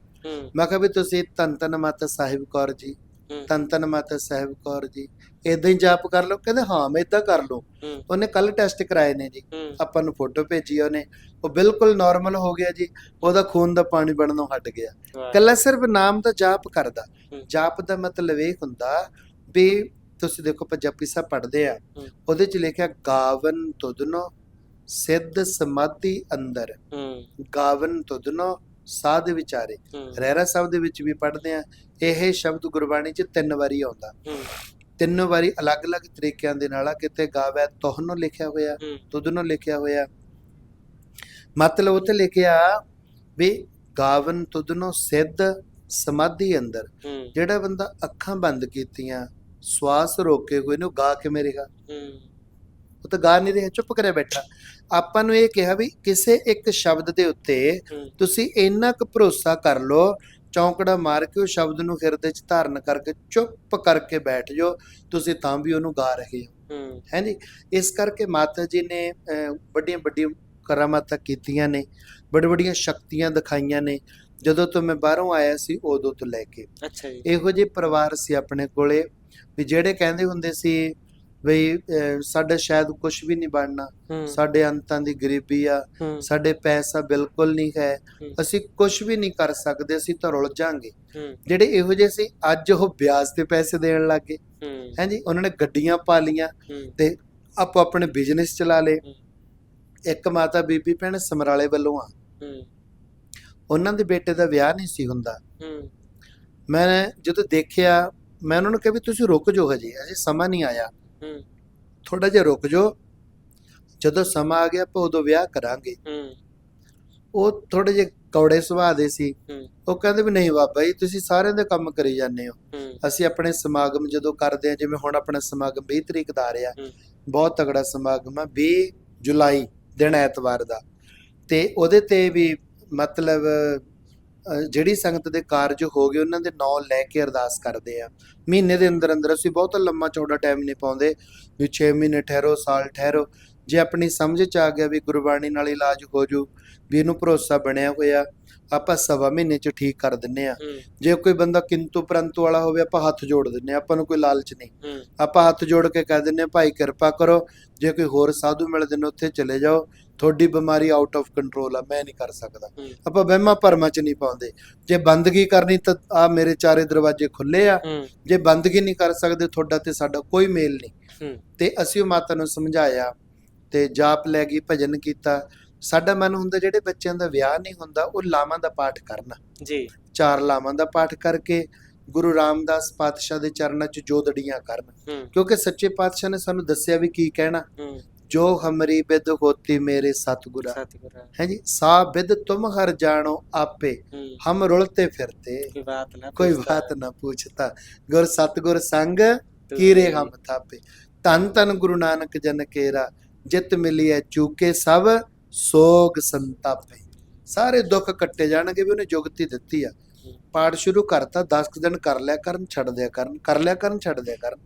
ਮੈਂ ਕਿਹਾ ਵੀ ਤੁਸੀਂ ਧੰਨ ਧੰਨ ਮਾਤਾ ਸਾਹਿਬ ਕੌਰ ਜੀ। ਧੰਨ ਧੰਨ ਮਾਤਾ ਸਾਹਿਬ ਕੌਰ ਜੀ ਇਦਾਂ ਹੀ ਜਾਪ ਕਰ ਲਓ। ਕਹਿੰਦੇ ਹਾਂ ਮੈਂ ਇਦਾਂ ਕਰ ਹੂੰ। ਉਹਨੇ ਕੱਲ ਟੈਸਟ ਕਰਾਏ ਨੇ ਜੀ। ਆਪਾਂ ਨੂੰ ਫੋਟੋ ਭੇਜੀ ਉਹਨੇ। ਉਹ ਬਿਲਕੁਲ ਨਾਰਮਲ ਹੋ ਗਿਆ ਜੀ। ਉਹਦਾ ਖੂਨ ਦਾ ਪਾਣੀ ਬਣਨੋਂ ਹਟ ਗਿਆ। ਕੱਲਾ ਸਿਰਫ ਨਾਮ ਦਾ ਜਾਪ ਕਰਦਾ। ਜਾਪ ਦਾ ਮਤਲਬ ਇਹ ਹੁੰਦਾ ਵੀ ਤੁਸੀਂ ਦੇਖੋ ਪੰਜਾਬੀ ਸਾਹਿਬ ਪੜ੍ਹਦੇ ਆ। ਉਹਦੇ ਚ ਲਿਖਿਆ ਗਾਵਨ ਤੁਧਨੋ ਸਿੱਧ ਸਮਾਧੀ ਅੰਦਰ। ਗਾਵਨ ਤੁਧਨੋ ਸਾਧ ਵਿਚਾਰੇ। ਰਹਿਰਾ ਸਾਹਿਬ ਦੇ ਵਿੱਚ ਵੀ ਪੜ੍ਹਦੇ ਆ ਇਹ ਸ਼ਬਦ ਗੁਰਬਾਣੀ 'ਚ ਤਿੰਨ ਵਾਰੀ ਆਉਂਦਾ। ਤਿੰਨ ਵਾਰੀ ਅਲੱਗ-ਅਲੱਗ ਤਰੀਕਿਆਂ ਦੇ ਨਾਲ ਆ ਕਿਤੇ ਗਾਵੈ ਤੋਹਨੋਂ ਲਿਖਿਆ ਹੋਇਆ ਤੁਧਨੋਂ ਲਿਖਿਆ ਹੋਇਆ। ਮਤਲਬ ਉੱਥੇ ਲਿਖਿਆ ਵੀ ਗਾਵਨ ਤੁਧਨੋਂ ਸਿੱਧ ਸਮਾਧੀ ਅੰਦਰ। ਜਿਹੜਾ ਬੰਦਾ ਅੱਖਾਂ ਬੰਦ ਕੀਤੀਆਂ ਸਵਾਸ ਰੋਕੇ ਹੋਏ ਨੂੰ ਗਾ ਕੇ ਮੇਰੇਗਾ ਹੂੰ। ਉਹ ਤਾਂ ਗਾ ਨਹੀਂ ਰਿਹਾ ਚੁੱਪ ਕਰਿਆ ਬੈਠਾ। ਆਪਾਂ ਨੂੰ ਇਹ ਕਿਹਾ ਵੀ ਕਿਸੇ ਇੱਕ ਸ਼ਬਦ ਦੇ ਉੱਤੇ ਤੁਸੀਂ ਇੰਨਾ ਕੁ ਭਰੋਸਾ ਕਰ ਲਓ ਚੌਂਕੜਾ ਮਾਰ ਕੇ ਉਹ ਸ਼ਬਦ ਨੂੰ ਹਿਰਦੇ 'ਚ ਧਾਰਨ ਕਰਕੇ ਚੁੱਪ ਕਰਕੇ ਬੈਠ ਜਾਓ ਤੁਸੀਂ ਤਾਂ ਵੀ ਉਹਨੂੰ ਗਾ ਰਹੇ ਹੋ। ਹੂੰ। ਹੈਂਜੀ ਇਸ ਕਰਕੇ ਮਾਤਾ ਜੀ ਨੇ ਵੱਡੀਆਂ ਵੱਡੀਆਂ ਕਰਾਮਾਤਾਂ ਕੀਤੀਆਂ ਨੇ ਬੜੀ ਵੱਡੀਆਂ ਸ਼ਕਤੀਆਂ ਦਿਖਾਈਆਂ ਨੇ। ਜਦੋਂ ਤੋਂ ਮੈਂ ਬਾਹਰੋਂ ਆਇਆ ਸੀ ਉਦੋਂ ਤੋਂ ਲੈ ਕੇ। ਅੱਛਾ ਜੀ। ਇਹੋ ਜਿਹੇ ਪਰਿਵਾਰ ਸੀ ਆਪਣੇ ਕੋਲੇ ਵੀ ਜਿਹੜੇ ਕਹਿੰਦੇ ਹੁੰਦੇ ਸੀ ਵੀ ਸਾਡਾ ਸ਼ਾਇਦ ਕੁਝ ਵੀ ਨਹੀਂ ਬਣਨਾ। ਸਾਡੇ ਅੰਤਾਂ ਦੀ ਗਰੀਬੀ ਆ ਸਾਡੇ ਪੈਸਾ ਬਿਲਕੁਲ ਨਹੀਂ ਹੈ। ਅਸੀਂ ਕੁਝ ਵੀ ਨਹੀਂ ਕਰ ਸਕਦੇ ਅਸੀਂ ਤਾਂ ਰੁਲ ਜਾਾਂਗੇ। ਜਿਹੜੇ ਇਹੋ ਜਿਹੇ ਸੀ ਅੱਜ ਉਹ ਵਿਆਜ ਤੇ ਪੈਸੇ ਦੇਣ ਲੱਗੇ। ਹਾਂਜੀ ਉਹਨਾਂ ਨੇ ਗੱਡੀਆਂ ਪਾ ਲੀਆਂ ਤੇ ਆਪੋ ਆਪਣੇ ਬਿਜ਼ਨਸ ਚਲਾ ਲਏ। ਇੱਕ ਮਾਤਾ ਬੀਬੀ ਭੈਣ ਸਮਰਾਲੇ ਵੱਲੋਂ ਆ। ਉਹਨਾਂ ਦੇ ਬੇਟੇ ਦਾ ਵਿਆਹ ਨਹੀਂ ਸੀ ਹੁੰਦਾ। ਮੈਂ ਜਦੋਂ ਦੇਖਿਆ ਮੈਂ ਉਹਨਾਂ ਨੂੰ ਕਿਹਾ ਵੀ ਤੁਸੀਂ ਰੁਕ ਜਾਓ ਹਜੇ ਅਜੇ ਸਮਾਂ ਨਹੀਂ ਆਇਆ। ਹੂੰ। ਥੋੜਾ ਜਿਹਾ ਰੁਕ ਜਾਓ। ਜਦੋਂ ਸਮਾਂ ਆ ਗਿਆ ਆਪਾਂ ਉਦੋਂ ਵਿਆਹ ਕਰਾਂਗੇ। ਹੂੰ। ਉਹ ਥੋੜੇ ਜਿਹੇ ਕੌੜੇ ਸੁਭਾਅ ਦੇ ਸੀ। ਉਹ ਕਹਿੰਦੇ ਵੀ ਨਹੀਂ ਬਾਬਾ ਜੀ ਤੁਸੀਂ ਸਾਰਿਆਂ ਦੇ ਕੰਮ ਕਰੀ ਜਾਂਦੇ ਹੋ। ਅਸੀਂ ਆਪਣੇ ਸਮਾਗਮ ਜਦੋਂ ਕਰਦੇ ਆ ਜਿਵੇਂ ਹੁਣ ਆਪਣਾ ਸਮਾਗਮ 20 ਤਰੀਕ ਦਾ ਆ ਰਿਹਾ। ਬਹੁਤ ਤਗੜਾ ਸਮਾਗਮ ਆ 20 ਜੁਲਾਈ ਦਿਨ ਐਤਵਾਰ ਦਾ। ਤੇ ਉਹਦੇ ਤੇ ਵੀ ਮਤਲਬ ਜਿਹੜੀ ਸੰਗਤ ਦੇ ਕਾਰਜ ਹੋ ਗਏ ਉਹਨਾਂ ਦੇ ਨਾਂ ਲੈ ਕੇ ਅਰਦਾਸ ਕਰਦੇ ਆ। ਮਹੀਨੇ ਦੇ ਅੰਦਰ ਅੰਦਰ ਅਸੀਂ ਬਹੁਤ ਲੰਮਾ ਚੌੜਾ ਟਾਈਮ ਨਹੀਂ ਪਾਉਂਦੇ। ਵੀ 6 ਮਹੀਨੇ ਠਹਿਰੋ ਸਾਲ ਠਹਿਰੋ। ਜੇ ਆਪਣੀ ਸਮਝ ਚ ਆ ਗਿਆ ਵੀ ਗੁਰਬਾਣੀ ਨਾਲ ਇਲਾਜ ਹੋ ਜੂ ਵੀ ਇਹਨੂੰ ਭਰੋਸਾ ਬਣਿਆ ਹੋਇਆ ਆਪਾਂ ਸਵਾ ਮਹੀਨੇ ਚ ਠੀਕ ਕਰ ਦਿੰਨੇ ਆ। ਜੇ ਕੋਈ ਬੰਦਾ ਕਿੰਤੂ ਪ੍ਰੰਤੂ ਵਾਲਾ ਹੋਵੇ ਆਪਾਂ ਹੱਥ ਜੋੜ ਦਿੰਨੇ ਆ। ਆਪਾਂ ਨੂੰ ਕੋਈ ਲਾਲਚ ਨਹੀਂ। ਆਪਾਂ ਹੱਥ ਜੋੜ ਕੇ ਕਹਿ ਦਿੰਨੇ ਆ ਭਾਈ ਕਿਰਪਾ ਕਰੋ। ਜੇ ਕੋਈ ਹੋਰ ਸਾਧੂ ਮਿਲਦੇ ਨੇ ਉੱਥੇ ਚਲੇ ਜਾਓ। ਤੁਹਾਡੀ ਬਿਮਾਰੀ ਆਊਟ ਆਫ ਕੰਟਰੋਲ ਆ ਮੈਂ ਨਹੀਂ ਕਰ ਸਕਦਾ। ਆਪਾਂ ਵਹਿਮਾਂ ਭਰਮਾਂ ਚ ਨਹੀਂ ਪਾਉਂਦੇ। ਜੇ ਬੰਦਗੀ ਕਰਨੀ ਤਾਂ ਆ ਮੇਰੇ ਚਾਰੇ ਦਰਵਾਜ਼ੇ ਖੁੱਲੇ ਆ। ਜੇ ਬੰਦਗੀ ਨਹੀਂ ਕਰ ਸਕਦੇ ਤੁਹਾਡਾ ਤੇ ਸਾਡਾ ਕੋਈ ਮੇਲ ਨਹੀਂ। ਤੇ ਅਸੀਂ ਉਹ ਮਾਤਾ ਨੂੰ ਸਮਝਾਇਆ ਤੇ ਜਾਪ ਲੈ ਗਈ ਭਜਨ ਕੀਤਾ। ਸਾਡਾ ਮਨ ਹੁੰਦਾ ਜਿਹੜੇ ਬੱਚਿਆਂ ਦਾ ਵਿਆਹ ਨਹੀਂ ਹੁੰਦਾ ਉਹ ਲਾਵਾਂ ਦਾ ਪਾਠ ਕਰਨਾ। ਜੀ। ਚਾਰ ਲਾਵਾਂ ਦਾ ਪਾਠ ਕਰਕੇ ਗੁਰੂ ਰਾਮਦਾਸ ਪਾਤਸ਼ਾਹ ਦੇ ਚਰਨਾਂ 'ਚ ਜੋਦੜੀਆਂ ਕਰਨ। ਕਿਉਂਕਿ ਸੱਚੇ ਪਾਤਸ਼ਾਹ ਨੇ ਸਾਨੂੰ ਦੱਸਿਆ ਵੀ ਕੀ ਕਹਿਣਾ। ਜੋ ਹਮਰੀ ਬਿਦ ਹੋਤੀ ਮੇਰੇ ਸਤਗੁਰਾ। ਸਤਿਗੁਰ। ਹੈ ਜੀ ਸਾ ਬਿਦ ਤੁਮ ਹਰ ਜਾਣੋ ਆਪੇ ਹੂੰ। ਹਮ ਰੁਲਤੇ ਫਿਰਤੇ। ਕੋਈ ਬਾਤ ਨਾ ਕੋਈ। ਬਾਤ ਨਾ ਪੁੱਛਤਾ ਗੁਰ ਸਤਗੁਰ ਸੰਗ ਕੀਰੇ। ਹਮ ਥਾਪੇ। ਤਨ ਤਨ ਗੁਰੂ ਨਾਨਕ ਜਨ ਕੇਰਾ ਜਿਤ ਮਿਲੀਐ ਚੂਕੇ ਸਭ ਸੋਗ ਸੰਤਾਪੇ। ਸਾਰੇ ਦੁੱਖ ਕੱਟੇ ਜਾਣਗੇ ਵੀ ਉਹਨੇ ਜੁਗਤੀ ਦਿੱਤੀ ਆ। ਪਾਠ ਸ਼ੁਰੂ ਕਰਤਾ 10 ਕੁ ਦਿਨ ਕਰ ਲਿਆ ਕਰਨ ਛੱਡ ਦਿਆ ਕਰਨ ਕਰ ਲਿਆ ਕਰਨ ਛੱਡ ਦਿਆ ਕਰਨ।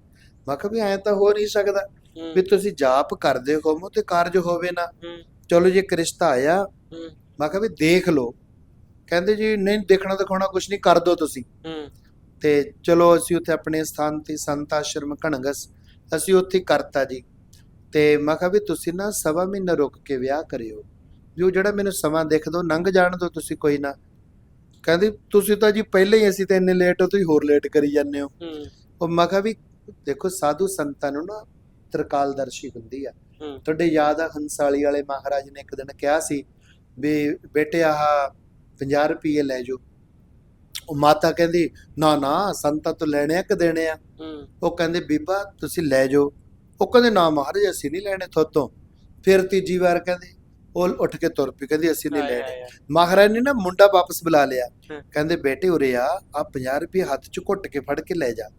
ਮੈਂ ਕਿਹਾ ਵੀ ਐਂ ਤਾਂ ਹੋ ਨਹੀਂ ਸਕਦਾ। ਵੀ ਤੁਸੀਂ ਜਾਪ ਕਰਦੇ ਹੋ ਤੇ ਕਾਰਜ ਹੋਵੇ ਨਾ। ਚਲੋ ਜੇ ਕ੍ਰਿਸ਼ਤਾ ਆਇਆ ਮੈਂ ਕਿਹਾ ਵੀ ਦੇਖ ਲਓ। ਕਹਿੰਦੇ ਜੀ ਨਹੀਂ ਦੇਖਣਾ ਦਿਖਾਉਣਾ ਕੁਝ ਨਹੀਂ ਕਰ ਦੋ ਤੁਸੀਂ। ਤੇ ਚਲੋ ਅਸੀਂ ਉੱਥੇ ਆਪਣੇ ਸਥਾਨ ਤੇ ਸੰਤ ਆਸ਼ਰਮ ਕਣਗਸ ਅਸੀਂ ਉੱਥੇ ਕਰਤਾ ਜੀ। ਤੇ ਮੈਂ ਕਿਹਾ ਵੀ ਤੁਸੀਂ ਨਾ ਸਵਾ ਮਹੀਨਾ ਰੁਕ ਕੇ ਵਿਆਹ ਕਰਿਓ। ਉਹ ਜਿਹੜਾ ਮੈਨੂੰ ਸਮਾਂ ਦੇਖ ਦੋ ਲੰਘ ਜਾਣ ਦੋ ਤੁਸੀਂ ਕੋਈ ਨਾ। ਕਹਿੰਦੀ ਤੁਸੀਂ ਤਾਂ ਜੀ ਪਹਿਲੇ ਹੀ ਅਸੀਂ ਤਾਂ ਇੰਨੇ ਲੇਟ ਹੋ ਤੁਸੀਂ ਹੋਰ ਲੇਟ ਕਰੀ ਜਾਂਦੇ ਹੂੰ, ਉਹ ਮੈਂ ਕਿਹਾ ਵੀ ਦੇਖੋ ਸਾਧੂ ਸੰਤਾਂ ਨੂੰ ਨਾ ਤਰਕਾਲਦਰਸ਼ੀ ਹੁੰਦੀ ਆ। ਤੁਹਾਡੇ ਯਾਦ ਆ ਹੰਸਾਲੀ ਵਾਲੇ ਮਹਾਰਾਜ ਨੇ ਇੱਕ ਦਿਨ ਕਿਹਾ ਸੀ ਵੀ ਬੇਟੇ ਆਹ 50 ਰੁਪਏ ਲੈ ਜਾਓ। ਉਹ ਮਾਤਾ ਕਹਿੰਦੀ ਨਾ ਨਾ ਸੰਤਾਂ ਤੋਂ ਲੈਣੇ ਆ ਕਿ ਦੇਣੇ ਆ? ਉਹ ਕਹਿੰਦੇ ਬੀਬਾ ਤੁਸੀਂ ਲੈ ਜਾਓ। ਉਹ ਕਹਿੰਦੇ ਨਾ ਮਹਾਰਾਜ ਅਸੀਂ ਨਹੀਂ ਲੈਣੇ ਥੋਤੋਂ ਫਿਰ ਤੀਜੀ ਵਾਰ ਕਹਿੰਦੇ ਉਹ ਉੱਠ ਕੇ ਤੁਰ ਪਈ ਕਹਿੰਦੀ ਅਸੀਂ ਨਹੀਂ ਲੈਣੇ। ਮਹਾਰਾਜ ਨੇ ਨਾ ਮੁੰਡਾ ਵਾਪਸ ਬੁਲਾ ਲਿਆ। ਕਹਿੰਦੇ ਬੇਟੇ ਉਰੇ ਆ ਆ 50 ਰੁਪਏ ਹੱਥ 'ਚ ਘੁੱਟ ਕੇ ਫੜ ਕੇ ਲੈ ਜਾ।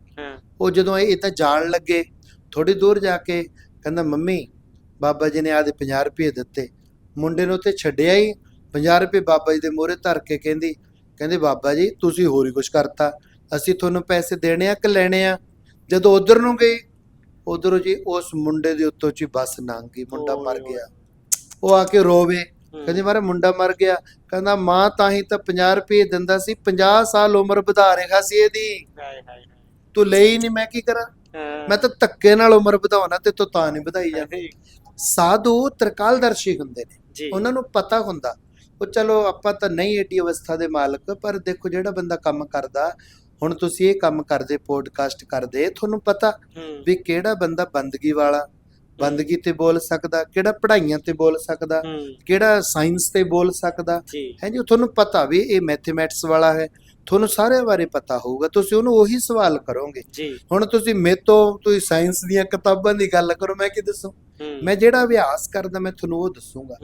ਉਹ ਜਦੋਂ ਇਹ ਤਾਂ ਜਾਣ ਲੱਗੇ ਥੋੜੀ ਦੂਰ ਜਾ ਕੇ ਕਹਿੰਦਾ ਮੰਮੀ ਬਾਬਾ ਜੀ ਨੇ ਆਦੇ 50 ਰੁਪਏ ਦਿੱਤੇ। ਮੁੰਡੇ ਨੂੰ ਤੇ ਛੱਡਿਆ ਹੀ 50 ਰੁਪਏ ਬਾਬਾ ਜੀ ਦੇ ਮੋਹਰੇ ਧਰ ਕੇ ਕਹਿੰਦੀ ਕਹਿੰਦੇ ਬਾਬਾ ਜੀ ਤੁਸੀਂ ਹੋਰ ਹੀ ਕੁਝ ਕਰਤਾ। ਅਸੀਂ ਤੁਹਾਨੂੰ ਪੈਸੇ ਦੇਣੇ ਆ ਕਿ ਲੈਣੇ ਆ? ਜਦੋਂ ਉਧਰ ਨੂੰ ਗਈ ਉਧਰੋਂ ਜੀ ਉਸ ਮੁੰਡੇ ਦੇ ਉੱਤੋਂ ਚ ਹੀ ਬੱਸ ਲੰਘ ਗਈ ਮੁੰਡਾ ਮਰ ਗਿਆ। ਉਹ ਆ ਕੇ ਰੋਵੇ। ਕਹਿੰਦੀ ਮਾਰਾ ਮੁੰਡਾ ਮਰ ਗਿਆ। ਕਹਿੰਦਾ ਮਾਂ ਤਾਂ ਹੀ ਤਾਂ 50 ਰੁਪਏ ਦਿੰਦਾ ਸੀ 50 ਸਾਲ ਉਮਰ ਵਧਾ ਰਿਹਾ ਸੀ ਇਹਦੀ। ਤੂੰ ਲਈ ਨਹੀਂ ਮੈਂ ਕੀ ਕਰਾਂ? ਮੈਂ ਤਾਂ ਧੱਕੇ ਨਾਲ ਉਮਰ ਵਧਾਉਣਾ ਤੇ ਤੂੰ ਤਾਂ ਨਹੀਂ ਵਧਾਈ ਜਾਂਦੀ ਸਾਧੂ ਤਰਕਾਲਦਰਸ਼ੀ ਹੁੰਦੇ ਨੇ। ਉਹਨਾਂ ਨੂੰ ਪਤਾ ਹੁੰਦਾ। ਉਹ ਚਲੋ ਆਪਾਂ ਤਾਂ ਨਹੀਂ ਏਡੀ ਅਵਸਥਾ ਦੇ ਮਾਲਕ ਪਰ ਦੇਖੋ ਜਿਹੜਾ ਬੰਦਾ ਕੰਮ ਕਰਦਾ ਹੁਣ ਤੁਸੀਂ ਇਹ ਕੰਮ ਕਰਦੇ ਪੋਡਕਾਸਟ ਕਰਦੇ ਤੁਹਾਨੂੰ ਪਤਾ ਵੀ ਕਿਹੜਾ ਬੰਦਾ ਬੰਦਗੀ ਵਾਲਾ ਬੰਦਗੀ ਤੇ ਬੋਲ ਸਕਦਾ ਕਿਹੜਾ ਪੜ੍ਹਾਈਆਂ ਤੇ ਬੋਲ ਸਕਦਾ ਕਿਹੜਾ ਸਾਇੰਸ ਤੇ ਬੋਲ ਸਕਦਾ। ਹੈ ਜੀ ਤੁਹਾਨੂੰ ਪਤਾ ਵੀ ਇਹ ਮੈਥਮੈਟਿਕਸ ਵਾਲਾ ਹੈ। ਤੁਹਾਨੂੰ ਸਾਰਿਆਂ ਬਾਰੇ ਪਤਾ ਹੋਊਗਾ। ਤੁਸੀਂ ਉਹਨੂੰ ਉਹੀ ਸਵਾਲ ਕਰੋਗੇ। ਹੁਣ ਤੁਸੀਂ ਮੇਤੋਂ ਤੁਸੀਂ ਸਾਇੰਸ ਦੀਆਂ ਕਿਤਾਬਾਂ ਦੀ ਗੱਲ ਕਰੋ ਮੈਂ ਕੀ ਦੱਸੂ? ਮੈਂ ਜਿਹੜਾ ਅਭਿਆਸ ਕਰਦਾ ਮੈਂ ਤੁਹਾਨੂੰ ਉਹ ਦੱਸੂਗਾ।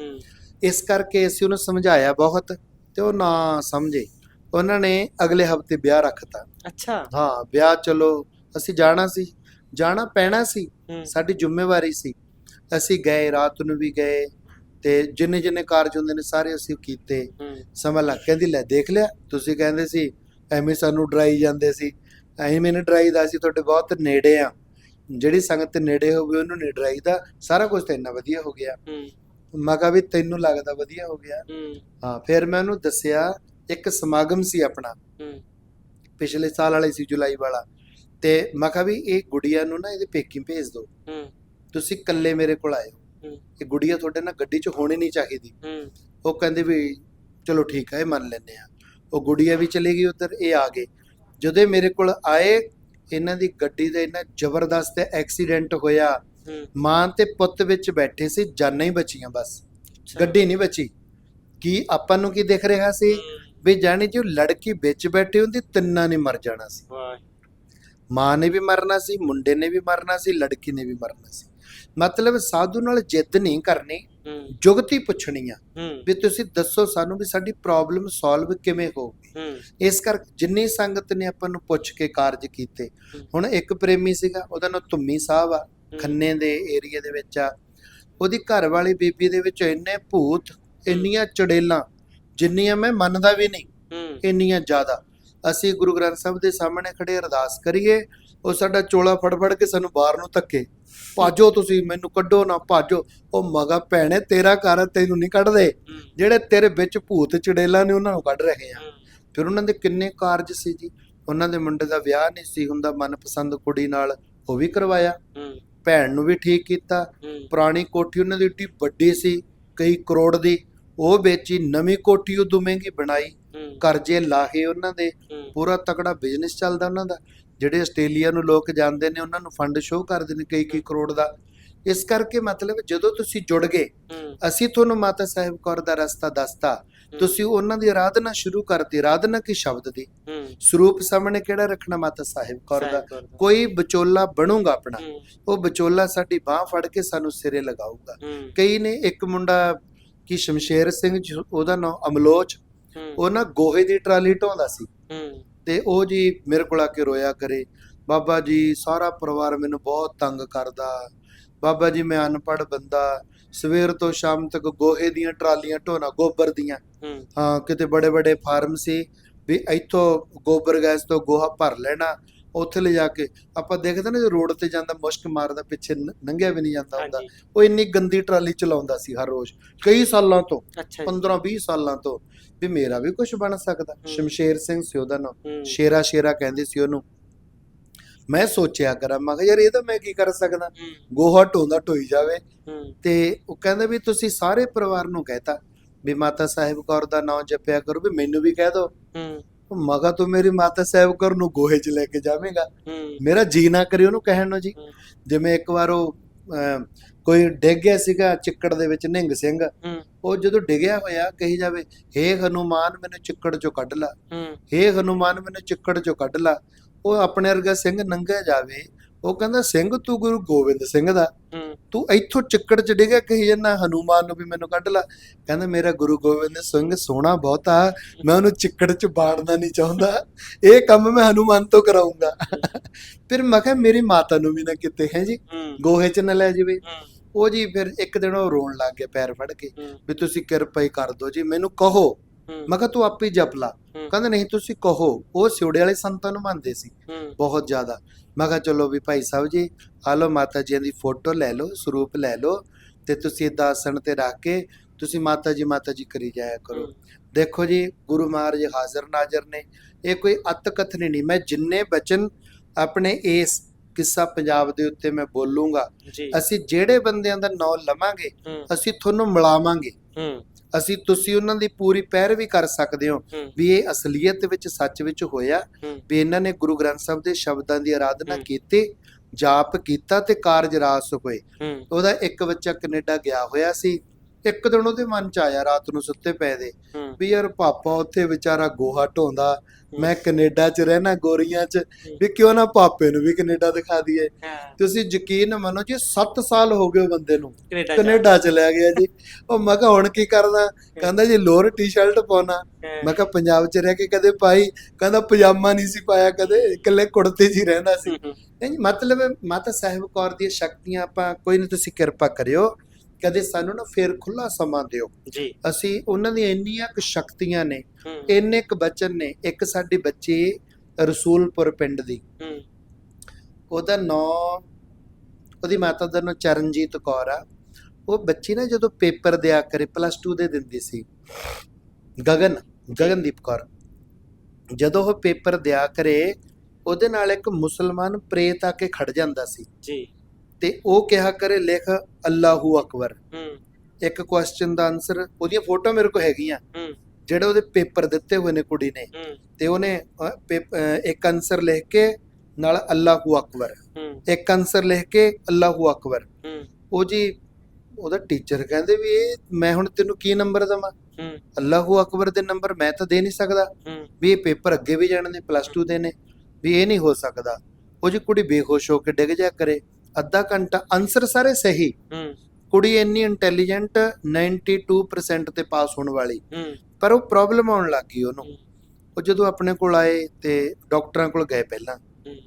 ਇਸ ਕਰਕੇ ਅਸੀਂ ਉਹਨੂੰ ਸਮਝਾਇਆ ਬਹੁਤ ਤੇ ਉਹ ਨਾ ਸਮਝੇ। ਉਹਨਾਂ ਨੇ ਅਗਲੇ ਹਫ਼ਤੇ ਵਿਆਹ ਰੱਖਤਾ। ਅੱਛਾ। ਹਾਂ ਵਿਆਹ ਚਲੋ ਅਸੀਂ ਜਾਣਾ ਸੀ। ਜਾਣਾ ਪੈਣਾ ਸੀ ਸਾਡੀ ਜ਼ਿੰਮੇਵਾਰੀ ਸੀ। ਅਸੀਂ ਗਏ ਰਾਤ ਨੂੰ ਵੀ ਗਏ ਤੇ ਜਿੰਨੇ ਜਿੰਨੇ ਕਾਰਜ ਹੁੰਦੇ ਨੇ ਸਾਰੇ ਅਸੀਂ ਕੀਤੇ। ਸਮਾਂ ਲੱਗ ਕਹਿੰਦੀ ਲੈ ਦੇਖ ਲਿਆ। ਤੁਸੀਂ ਕਹਿੰਦੇ ਸੀ ਐਵੇਂ ਸਾਨੂੰ ਡਰਾਈ ਜਾਂਦੇ ਸੀ। ਐਵੇਂ ਮੈਨੂੰ ਡਰਾਈਦਾ ਸੀ ਤੁਹਾਡੇ ਬਹੁਤ ਨੇੜੇ ਆ। ਜਿਹੜੀ ਸੰਗਤ ਨੇੜੇ ਹੋਵੇ ਉਹਨੂੰ ਨਹੀਂ ਡਰਾਈਦਾ। ਸਾਰਾ ਕੁਝ ਤਾਂ ਇੰਨਾ ਵਧੀਆ ਹੋ ਗਿਆ। ਮੈਂ ਕਿਹਾ ਵੀ ਤੈਨੂੰ ਲੱਗਦਾ ਵਧੀਆ ਹੋ ਗਿਆ। ਹੂੰ, ਫਿਰ ਮੈਂ ਉਹਨੂੰ ਦੱਸਿਆ ਇੱਕ ਸਮਾਗਮ ਸੀ ਆਪਣਾ। ਪਿਛਲੇ ਸਾਲ ਵਾਲੇ ਸੀ ਜੁਲਾਈ ਵਾਲਾ। ਤੇ ਮੈਂ ਕਿਹਾ ਵੀ ਇਹ ਗੁੜੀਆ ਨੂੰ ਨਾ ਇਹਦੇ ਪੇਕੀ ਭੇਜ ਦਿਓ। ਹੂੰ, ਤੁਸੀਂ ਇਕੱਲੇ ਮੇਰੇ ਕੋਲ ਆਇਓ। ਹੂੰ। ਇਹ ਗੁੜੀਆ ਤੁਹਾਡੇ ਨਾਲ ਗੱਡੀ 'ਚ ਹੋਣੀ ਨਹੀਂ ਚਾਹੀਦੀ। ਹੂੰ, ਉਹ ਕਹਿੰਦੇ ਵੀ ਚਲੋ ਠੀਕ ਹੈ ਇਹ ਮੰਨ ਲੈਂਦੇ ਆ। ਉਹ ਗੁੜੀਆ ਵੀ ਚਲੀ ਗਈ ਉਧਰ ਇਹ ਆ ਗਏ। ਜਦੋਂ ਇਹ ਮੇਰੇ ਕੋਲ ਆਏ ਇਹਨਾਂ ਦੀ ਗੱਡੀ ਦਾ ਇੰਨਾ ਜ਼ਬਰਦਸਤ ਐਕਸੀਡੈਂਟ ਹੋਇਆ। ਮਾਂ ਤੇ ਪੁੱਤ ਵਿੱਚ ਬੈਠੇ ਸੀ ਜਾਨਾਂ ਹੀ ਬਚੀਆਂ ਬਸ। ਗੱਡੀ ਨਹੀਂ ਬਚੀ। ਕੀ ਆਪਾਂ ਨੂੰ ਕੀ ਦਿਖ ਰਿਹਾ ਸੀ? ਵੀ ਜਾਣੀ ਜੋ ਲੜਕੀ ਵਿੱਚ ਬੈਠੀ ਹੁੰਦੀ ਤਿੰਨਾਂ ਨੇ ਮਰ ਜਾਣਾ ਸੀ। ਵਾਹ। ਮਾਂ ਨੇ ਵੀ ਮਰਨਾ ਸੀ ਮੁੰਡੇ ਨੇ ਵੀ ਮਰਨਾ ਸੀ ਲੜਕੀ ਨੇ ਵੀ ਮਰਨਾ ਸੀ। ਮਤਲਬ ਸਾਧੂ ਨਾਲ ਜਿੱਦ ਨਹੀਂ ਕਰਨੀ ਜੁਗਤੀ ਪੁੱਛਣੀ ਆ ਵੀ ਤੁਸੀਂ ਦੱਸੋ ਸਾਨੂੰ ਵੀ ਸਾਡੀ ਪ੍ਰੋਬਲਮ ਸੋਲਵ ਕਿਵੇਂ ਹੋਊਗੀ ਇਸ ਕਰਕੇ ਜਿੰਨੀ ਸੰਗਤ ਨੇ ਆਪਾਂ ਨੂੰ ਪੁੱਛ ਕੇ ਕਾਰਜ ਕੀਤੇ। ਹੁਣ ਇੱਕ ਪ੍ਰੇਮੀ ਸੀਗਾ ਉਹਦਾ ਨਾਮ ਧੁੰਮੀ ਸਾਹਿਬ ਆ ਖੰਨੇ ਦੇ ਏਰੀਆ ਦੇ ਵਿੱਚ ਆ। ਉਹਦੀ ਘਰ ਵਾਲੀ ਬੀਬੀ ਦੇ ਵਿੱਚ ਇੰਨੇ ਭੂਤ ਇੰਨੀਆਂ ਚੜੇਲਾਂ ਜਿੰਨੀਆਂ ਮੈਂ ਮੰਨਦਾ ਵੀ ਨਹੀਂ ਇੰਨੀਆਂ ਜ਼ਿਆਦਾ। ਅਸੀਂ ਗੁਰੂ ਗ੍ਰੰਥ ਸਾਹਿਬ ਦੇ ਸਾਹਮਣੇ ਖੜੇ ਅਰਦਾਸ ਕਰੀਏ ਉਹ ਸਾਡਾ ਚੋਲਾ ਫੜ ਫੜ ਕੇ ਸਾਨੂੰ ਬਾਹਰ ਨੂੰ ਧੱਕੇ। ਭਾਜੋ ਤੁਸੀਂ ਮੈਨੂੰ ਕੱਢੋ ਨਾ ਭਾਜੋ। ਉਹ ਮਗਾ ਭੈਣੇ ਤੇਰਾ ਘਰ ਤੈਨੂੰ ਨਹੀਂ ਕੱਢਦੇ। ਜਿਹੜੇ ਤੇਰੇ ਵਿੱਚ ਭੂਤ ਚੜੇਲਾਂ ਨੇ ਉਹਨਾਂ ਨੂੰ ਕੱਢ ਰਹੇ ਆ। ਫਿਰ ਉਹਨਾਂ ਦੇ ਕਿੰਨੇ ਕਾਰਜ ਸੀ ਜੀ? ਉਹਨਾਂ ਦੇ ਮੁੰਡੇ ਦਾ ਵਿਆਹ ਨਹੀਂ ਸੀ ਹੁੰਦਾ ਮਨਪਸੰਦ ਕੁੜੀ ਨਾਲ ਉਹ ਵੀ ਕਰਵਾਇਆ। ਭੈਣ ਨੂੰ ਵੀ ਠੀਕ ਕੀਤਾ। ਪੁਰਾਣੀ ਕੋਠੀ ਉਹਨਾਂ ਦੀ ਏਡੀ ਵੱਡੀ ਸੀ ਕਈ ਕਰੋੜ ਦੀ। ਉਹ ਵੇਚੀ ਨਵੀਂ ਕੋਠੀ ਉਹ ਮਹਿੰਗੀ ਬਣਾਈ। ਕਰਜ਼ੇ ਲਾਹੇ ਉਹਨਾਂ ਦੇ ਪੂਰਾ ਤਕੜਾ ਬਿਜ਼ਨਸ ਚੱਲਦਾ ਉਹਨਾਂ ਦਾ। ਜਿਹੜੇ ਆਸਟ੍ਰੇਲੀਆ ਨੂੰ ਲੋਕ ਜਾਂਦੇ ਨੇ ਉਹਨਾਂ ਨੂੰ ਫੰਡ ਸ਼ੋਅ ਕਰਦੇ ਨੇ ਕਈ ਕਈ ਕਰੋੜ ਦਾ। ਇਸ ਕਰਕੇ ਮਤਲਬ ਜਦੋਂ ਤੁਸੀਂ ਜੁੜ ਗਏ ਅਸੀਂ ਤੁਹਾਨੂੰ ਮਾਤਾ ਸਾਹਿਬ ਕੌਰ ਦਾ ਰਸਤਾ ਦੱਸਤਾ। ਤੁਸੀਂ ਉਹਨਾਂ ਦੀ ਆਰਾਧਨਾ ਸ਼ੁਰੂ ਕਰਤੀ। ਆਰਾਧਨਾ ਕੀ ਸ਼ਬਦ ਦੀ? ਸਰੂਪ ਸਾਹਮਣੇ ਕਿਹੜਾ ਰੱਖਣਾ ਮਾਤਾ ਸਾਹਿਬ ਕੌਰ ਦਾ। ਕੋਈ ਵਿਚੋਲਾ ਬਣੂਗਾ ਆਪਣਾ। ਉਹ ਵਿਚੋਲਾ ਸਾਡੀ ਬਾਹ ਫੜ ਕੇ ਸਾਨੂੰ ਸਿਰੇ ਲਗਾਊਗਾ। ਕਈ ਨੇ ਇੱਕ ਮੁੰਡਾ ਕੀ ਸ਼ਮਸ਼ੇਰ ਸਿੰਘ ਉਹਦਾ ਨਾਮ ਅਮਲੋਚ। ਉਹ ਨਾ ਗੋਹੇ ਦੀ ਟਰਾਲੀ ਢੋਂਦਾ ਸੀ। ਤੇ ਉਹ ਜੀ ਮੇਰੇ ਕੋਲ ਆ ਕੇ ਰੋਇਆ ਕਰੇ ਬਾਬਾ ਜੀ ਸਾਰਾ ਪਰਿਵਾਰ ਮੈਨੂੰ ਬਹੁਤ ਤੰਗ ਕਰਦਾ। ਬਾਬਾ ਜੀ ਮੈਂ ਅਨਪੜ੍ਹ ਬੰਦਾ। ਸਵੇਰ ਤੋਂ ਸ਼ਾਮ ਤੱਕ ਗੋਹੇ ਦੀਆਂ ਟਰਾਲੀਆਂ ਢੋਣਾ ਗੋਬਰ ਦੀਆਂ। ਹਾਂ। ਕਿਤੇ ਬੜੇ ਬੜੇ ਫਾਰਮ ਸੀ ਵੀ ਇੱਥੋਂ ਗੋਬਰ ਗੈਸ ਤੋਂ ਗੋਹਾ ਭਰ ਲੈਣਾ ਉੱਥੇ ਲੈ ਜਾ ਕੇ ਆਪਾਂ ਦੇਖਦੇ ਨਾ ਜੇ ਰੋਡ ਤੇ ਜਾਂਦਾ ਮੁਸ਼ਕ ਮਾਰਦਾ ਪਿੱਛੇ ਨ- ਲੰਘਿਆ ਵੀ ਨਹੀਂ ਜਾਂਦਾ ਹੁੰਦਾ। ਉਹ ਇੰਨੀ ਗੰਦੀ ਟਰਾਲੀ ਚਲਾਉਂਦਾ ਸੀ ਹਰ ਰੋਜ਼ ਕਈ ਸਾਲਾਂ ਤੋਂ ਅੱਛਾ ਜੀ। 15 20 ਸਾਲਾਂ ਤੋਂ ਵੀ ਮੇਰਾ ਵੀ ਕੁਝ ਬਣ ਸਕਦਾ। ਸ਼ਮਸ਼ੇਰ ਸਿੰਘ ਸੀ ਉਹਦਾ ਨਾਮ ਸ਼ੇਰਾ ਸ਼ੇਰਾ ਕਹਿੰਦੇ ਸੀ ਉਹਨੂੰ। ਮੈਂ ਸੋਚਿਆ ਕਰਾਂ ਮੈਂ ਕਿਹਾ ਯਾਰ ਇਹ ਤਾਂ ਮੈਂ ਕੀ ਕਰ ਸਕਦਾ? ਗੋਹਾ ਢੋਂਦਾ ਢੋਈ ਜਾਵੇ। ਤੇ ਉਹ ਕਹਿੰਦਾ ਵੀ ਤੁਸੀਂ ਸਾਰੇ ਪਰਿਵਾਰ ਨੂੰ ਕਹਿਤਾ ਵੀ ਮਾਤਾ ਸਾਹਿਬ ਕੌਰ ਦਾ ਨਾਮ ਜਪਿਆ ਕਰੋ ਵੀ ਮੈਨੂੰ ਵੀ ਕਹਿ ਦਿਓ ਮਗਾ ਤੂੰ ਮੇਰੀ ਮਾਤਾ ਸਾਹਿਬ ਕੌਰ ਨੂੰ ਗੋਹੇ 'ਚ ਲੈ ਕੇ ਜਾਵੇਂਗਾ। ਮੇਰਾ ਜੀ ਨਾ ਕਰਿਓ ਉਹਨੂੰ ਕਹਿਣ ਨੂੰ ਜੀ। ਜਿਵੇਂ ਇੱਕ ਵਾਰ ਉਹ ਕੋਈ ਡਿੱਗ ਗਿਆ ਸੀਗਾ ਚਿੱਕੜ ਦੇ ਵਿੱਚ ਨਿੰਗ ਸਿੰਘ। ਉਹ ਜਦੋਂ ਡਿੱਗਿਆ ਹੋਇਆ ਕਹੀ ਜਾਵੇ ਹੇ ਹਨੂਮਾਨ ਮੈਨੂੰ ਚਿੱਕੜ 'ਚੋਂ ਕੱਢ ਲਾ। ਹੂੰ ਹਨੂਮਾਨ ਮੈਨੂੰ ਚਿੱਕੜ 'ਚੋਂ ਕੱਢ ਲਾ। ਉਹ ਆਪਣੇ ਵਰਗਾ ਸਿੰਘ ਨੰਗਿਆ ਜਾਵੇ ਉਹ ਕਹਿੰਦਾ ਸਿੰਘ ਤੂੰ ਗੁਰੂ ਗੋਬਿੰਦ ਸਿੰਘ ਦਾ। ਤੂੰ ਇੱਥੋਂ ਚਿੱਕੜ 'ਚ ਡਿੱਗਿਆ ਕਹੀ ਜੰਨਾ ਹਨੂਮਾਨ ਨੂੰ ਵੀ ਮੈਨੂੰ ਕੱਢ ਲਾ। ਕਹਿੰਦਾ ਮੇਰਾ ਗੁਰੂ ਗੋਬਿੰਦ ਸਿੰਘ ਸੋਹਣਾ ਬਹੁਤਾ ਮੈਂ ਉਹਨੂੰ ਚਿੱਕੜ 'ਚ ਬਾੜਨਾ ਨਹੀਂ ਚਾਹੁੰਦਾ। ਇਹ ਕੰਮ ਮੈਂ ਹਨੂਮਾਨ ਤੋਂ ਕਰਾਉਂਗਾ ਫਿਰ ਮੈਂ ਕਿਹਾ ਮੇਰੀ ਮਾਤਾ ਨੂੰ ਵੀ ਨਾ ਕਿਤੇ ਹੈ ਜੀ? ਗੋਹੇ 'ਚ ਨਾ ਲੈ ਜਾਵੇ। ਉਹ ਜੀ ਫਿਰ ਇੱਕ ਦਿਨ ਉਹ ਰੋਣ ਲੱਗ ਗਿਆ ਪੈਰ ਫੜ ਕੇ ਵੀ ਤੁਸੀਂ ਕਿਰਪਾ ਹੀ ਕਰ ਦਿਓ ਜੀ ਮੈਨੂੰ ਕਹੋ। ਮੈਂ ਕਿਹਾ ਤੂੰ ਆਪੇ ਜਪ ਲਾ। ਕਹਿੰਦਾ ਨਹੀਂ ਤੁਸੀਂ ਕਹੋ। ਉਹ ਸਿਉੜੇ ਵਾਲੇ ਸੰਤਾਂ ਨੂੰ ਮੰਨਦੇ ਸੀ ਬਹੁਤ ਜ਼ਿਆਦਾ। ਮੈਂ ਕਿਹਾ ਚਲੋ ਵੀ ਭਾਈ ਸਾਹਿਬ ਜੀ ਆ ਲਓ ਮਾਤਾ ਜੀ ਦੀ ਫੋਟੋ ਲੈ ਲਓ ਸਰੂਪ ਲੈ ਲਓ ਤੇ ਤੁਸੀਂ ਏਦਾਂ ਆਸਣ ਤੇ ਰੱਖ ਕੇ ਤੁਸੀਂ ਮਾਤਾ ਜੀ ਮਾਤਾ ਜੀ ਕਰੀ ਜਾਇਆ ਕਰੋ। ਦੇਖੋ ਜੀ ਗੁਰੂ ਮਹਾਰਾਜ ਹਾਜ਼ਰ ਨਾਜ਼ਰ ਨੇ ਇਹ ਕੋਈ ਅਤ ਕਥਨੀ ਨਹੀਂ ਮੈਂ ਜਿੰਨੇ ਬਚਨ ਆਪਣੇ ਇਸ ਕਿੱਸਾ ਪੰਜਾਬ ਦੇ ਉੱਤੇ ਮੈਂ ਬੋਲੂੰਗਾ ਅਸੀਂ ਜਿਹੜੇ ਬੰਦਿਆਂ ਦਾ ਨਾਂ ਲਵਾਂਗੇ ਅਸੀਂ ਤੁਹਾਨੂੰ ਮਿਲਾਵਾਂਗੇ। ਅਸੀਂ ਤੁਸੀਂ ਉਹਨਾਂ ਦੀ ਪੂਰੀ ਪੈਰਵੀ ਕਰ ਸਕਦੇ ਹੋ ਵੀ ਇਹ ਅਸਲੀਅਤ ਵਿੱਚ ਸੱਚ ਵਿੱਚ ਹੋਇਆ ਵੀ ਇਹਨਾਂ ਨੇ ਗੁਰੂ ਗ੍ਰੰਥ ਸਾਹਿਬ ਦੇ ਸ਼ਬਦਾਂ ਦੀ ਆਰਾਧਨਾ। ਕੀਤੀ ਜਾਪ ਕੀਤਾ ਤੇ ਕਾਰਜ ਰਾਸ ਹੋਏ। ਉਹਦਾ ਇੱਕ ਬੱਚਾ ਕੈਨੇਡਾ ਗਿਆ ਹੋਇਆ ਸੀ। ਇੱਕ ਦਿਨ ਉਹਦੇ ਮਨ ਚ ਆਇਆ ਰਾਤ ਨੂੰ ਸੁੱਤੇ ਪਏ ਦੇ ਵੀ ਯਾਰ ਪਾਪਾ ਉੱਥੇ ਵਿਚਾਰਾ ਗੋਹਾ ਢੋਂਦਾ ਮੈਂ ਕੈਨੇਡਾ ਚ ਰਹਿਣਾ ਗੋਰੀਆਂ ਚ ਵੀ ਕਿਉਂ ਨਾ ਪਾਪੇ ਨੂੰ ਵੀ ਕੈਨੇਡਾ ਦਿਖਾ ਦਈਏ। ਤੁਸੀਂ ਯਕੀਨ ਮੰਨੋ ਜੀ 7 ਸਾਲ ਹੋ ਗਏ ਬੰਦੇ ਨੂੰ ਕੈਨੇਡਾ ਚ। ਲੈ ਗਿਆ ਜੀ। ਉਹ ਮੈਂ ਕਿਹਾ ਹੁਣ ਕੀ ਕਰਦਾ ਕਹਿੰਦਾ ਜੀ ਲੋਅਰ ਟੀ-ਸ਼ਰਟ ਪਾਉਣਾ। ਮੈਂ ਕਿਹਾ ਪੰਜਾਬ ਚ ਰਹਿ ਕੇ ਕਦੇ ਪਾਈ? ਕਹਿੰਦਾ ਪਜਾਮਾ ਨਹੀਂ ਸੀ ਪਾਇਆ ਕਦੇ ਇਕੱਲੇ ਕੁੜਤੇ ਹੀ ਰਹਿੰਦਾ ਸੀ। ਨਹੀਂ ਮਤਲਬ ਮਾਤਾ ਸਾਹਿਬ ਕੌਰ ਦੀਆਂ ਸ਼ਕਤੀਆਂ ਆਪਾਂ ਕੋਈ ਨਹੀਂ ਤੁਸੀਂ ਕਿਰਪਾ ਕਰਿਓ। ਕਦੇ ਸਾਨੂੰ ਨਾ ਫੇਰ ਖੁੱਲਾ ਸਮਾਂ ਦਿਓ। ਜੀ। ਅਸੀਂ ਉਹਨਾਂ ਦੀਆਂ ਇੰਨੀਆਂ ਕੁ ਸ਼ਕਤੀਆਂ ਨੇ ਇੰਨੇ ਕੁ ਬਚਨ ਨੇ ਇੱਕ ਸਾਡੀ ਬੱਚੀ ਰਸੂਲਪੁਰ ਪਿੰਡ ਦੀ। ਉਹਦਾ ਨਾਂ ਉਹਦੀ ਮਾਤਾ ਦਾ ਨਾਂ ਚਰਨਜੀਤ ਕੌਰ ਆ। ਉਹ ਬੱਚੀ ਨਾ ਜਦੋਂ ਪੇਪਰ ਦਿਆ ਕਰੇ ਪਲੱਸ 2 ਦੇ ਦਿੰਦੀ ਸੀ ਗਗਨ ਗਗਨਦੀਪ ਕੌਰ। ਜਦੋਂ ਉਹ ਪੇਪਰ ਦਿਆ ਕਰੇ ਉਹਦੇ ਨਾਲ ਇੱਕ ਮੁਸਲਮਾਨ ਪ੍ਰੇਤ ਆ ਕੇ ਖੜ ਜਾਂਦਾ ਸੀ। ਜੀ। ਤੇ ਉਹ ਕਿਹਾ ਕਰੇ ਲਿਖ ਅੱਲਾਹੂ ਅਕਬਰ। ਹੂੰ। ਇੱਕ ਕੁਐਸਚਨ ਦਾ ਆਨਸਰ ਉਹਦੀਆਂ ਫੋਟੋ ਮੇਰੇ ਕੋਲ ਹੈਗੀਆਂ। ਹੂੰ। ਜਿਹੜੇ ਉਹਦੇ ਪੇਪਰ ਦਿੱਤੇ ਹੋਏ ਨੇ ਕੁੜੀ ਨੇ। ਤੇ ਉਹਨੇ ਇੱਕ ਆਨਸਰ ਲਿਖ ਕੇ ਨਾਲ ਅੱਲਾਹੂ ਅਕਬਰ। ਇੱਕ ਆਨਸਰ ਲਿਖ ਕੇ ਅੱਲਾਹੂ ਅਕਬਰ। ਉਹ ਜੀ ਉਹਦਾ ਟੀਚਰ ਕਹਿੰਦੇ ਵੀ ਇਹ ਮੈਂ ਹੁਣ ਤੈਨੂੰ ਕੀ ਨੰਬਰ ਦਵਾਂ? ਅੱਲਾਹੂ ਅਕਬਰ ਦੇ ਨੰਬਰ ਮੈਂ ਤਾਂ ਦੇ ਨਹੀਂ ਸਕਦਾ। ਵੀ ਇਹ ਪੇਪਰ ਅੱਗੇ ਵੀ ਜਾਣੇ ਨੇ ਪਲੱਸ 2 ਦੇ ਨੇ ਵੀ ਇਹ ਨਹੀਂ ਹੋ ਸਕਦਾ। ਉਹ ਜੀ ਕੁੜੀ ਬੇਹੋਸ਼ ਹੋ ਕੇ ਡਿੱਗ ਜਾ ਕਰੇ। ਅੱਧਾ ਘੰਟਾ ਆਨਸਰ ਸਾਰੇ ਸਹੀ। ਹੂੰ। ਕੁੜੀ ਇੰਨੀ ਇੰਟੈਲੀਜੈਂਟ 92% ਤੇ ਪਾਸ ਹੋਣ ਵਾਲੀ। ਹੂੰ। ਪਰ ਉਹ ਪ੍ਰੋਬਲਮ ਆਉਣ ਲੱਗ ਗਈ ਉਹਨੂੰ। ਉਹ ਜਦੋਂ ਆਪਣੇ ਕੋਲ ਆਏ ਤੇ ਡਾਕਟਰਾਂ ਕੋਲ ਗਏ ਪਹਿਲਾਂ।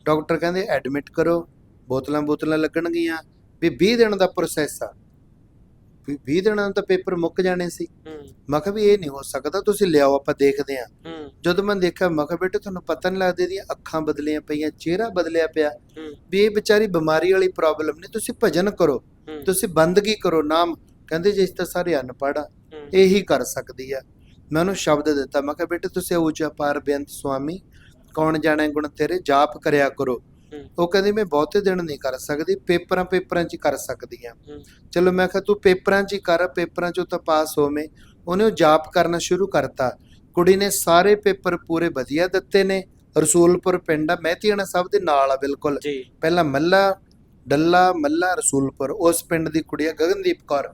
ਡਾਕਟਰ ਕਹਿੰਦੇ ਐਡਮਿਟ ਕਰੋ ਬੋਤਲਾਂ ਬੋਤਲਾਂ ਲੱਗਣਗੀਆਂ। ਵੀ 20 ਦਿਨ ਦਾ ਪ੍ਰੋਸੈਸ ਆ। 20 ਦਿਨਾਂ ਦਾ ਪੇਪਰ ਮੁੱਕ ਜਾਣੇ ਸੀ। ਮੈਂ ਕਿਹਾ ਵੀ ਇਹ ਨਹੀਂ ਹੋ ਸਕਦਾ ਤੁਸੀਂ ਲਿਆਓ ਆਪਾਂ ਦੇਖਦੇ ਹੂੰ। ਜਦੋਂ ਮੈਂ ਦੇਖਿਆ ਮੈਂ ਕਿਹਾ ਬੇਟੇ ਤੁਹਾਨੂੰ ਪਤਾ ਨਹੀਂ ਲੱਗਦਾ ਇਹਦੀਆਂ ਅੱਖਾਂ ਬਦਲੀਆਂ ਪਈਆਂ ਚਿਹਰਾ ਬਦਲਿਆ ਪਿਆ। ਵੀ ਇਹ ਵਿਚਾਰੀ ਬਿਮਾਰੀ ਵਾਲੀ ਪ੍ਰੋਬਲਮ ਨਹੀਂ ਤੁਸੀਂ ਭਜਨ ਕਰੋ। ਤੁਸੀਂ ਬੰਦਗੀ ਕਰੋ ਨਾਮ। ਕਹਿੰਦੇ ਜਿਸ ਤਾਂ ਸਾਰੇ ਅਨਪੜ੍ਹ ਆ ਹੂੰ। ਇਹੀ ਕਰ ਸਕਦੀ ਆ। ਮੈਂ ਉਹਨੂੰ ਸ਼ਬਦ ਦਿੱਤਾ ਮੈਂ ਕਿਹਾ ਬੇਟੇ ਤੁਸੀਂ ਉੱਚਾ ਪਾਰ ਬੇਅੰਤ ਸੁਆਮੀ ਕੌਣ ਜਾਣੇ ਗੁਣ ਤੇਰੇ ਜਾਪ ਕਰਿਆ ਕਰੋ। ਉਹ ਕਹਿੰਦੀ ਮੈਂ ਬਹੁਤੇ ਦਿਨ ਨਹੀਂ ਕਰ ਸਕਦੀ ਪੇਪਰਾਂ ਪੇਪਰਾਂ 'ਚ ਹੀ ਕਰ ਸਕਦੀ ਆ। ਚਲੋ ਮੈਂ ਕਿਹਾ ਤੂੰ ਪੇਪਰਾਂ 'ਚ ਹੀ ਕਰ ਪੇਪਰਾਂ 'ਚੋਂ ਤਾਂ ਪਾਸ ਹੋਵੇਂ। ਉਹਨੇ ਉਹ ਜਾਪ ਕਰਨਾ ਸ਼ੁਰੂ ਕਰਤਾ। ਕੁੜੀ ਨੇ ਸਾਰੇ ਪੇਪਰ ਪੂਰੇ ਵਧੀਆ ਦਿੱਤੇ ਨੇ। ਰਸੂਲਪੁਰ ਪਿੰਡ ਆ ਮਹਿਤੀਆਣਾ ਸਾਹਿਬ ਦੇ ਨਾਲ ਆ ਬਿਲਕੁਲ। ਪਹਿਲਾਂ ਮੱਲਾ ਡੱਲਾ ਮੱਲਾ ਰਸੂਲਪੁਰ ਉਸ ਪਿੰਡ ਦੀ ਕੁੜੀ ਆ ਗਗਨਦੀਪ ਕੌਰ।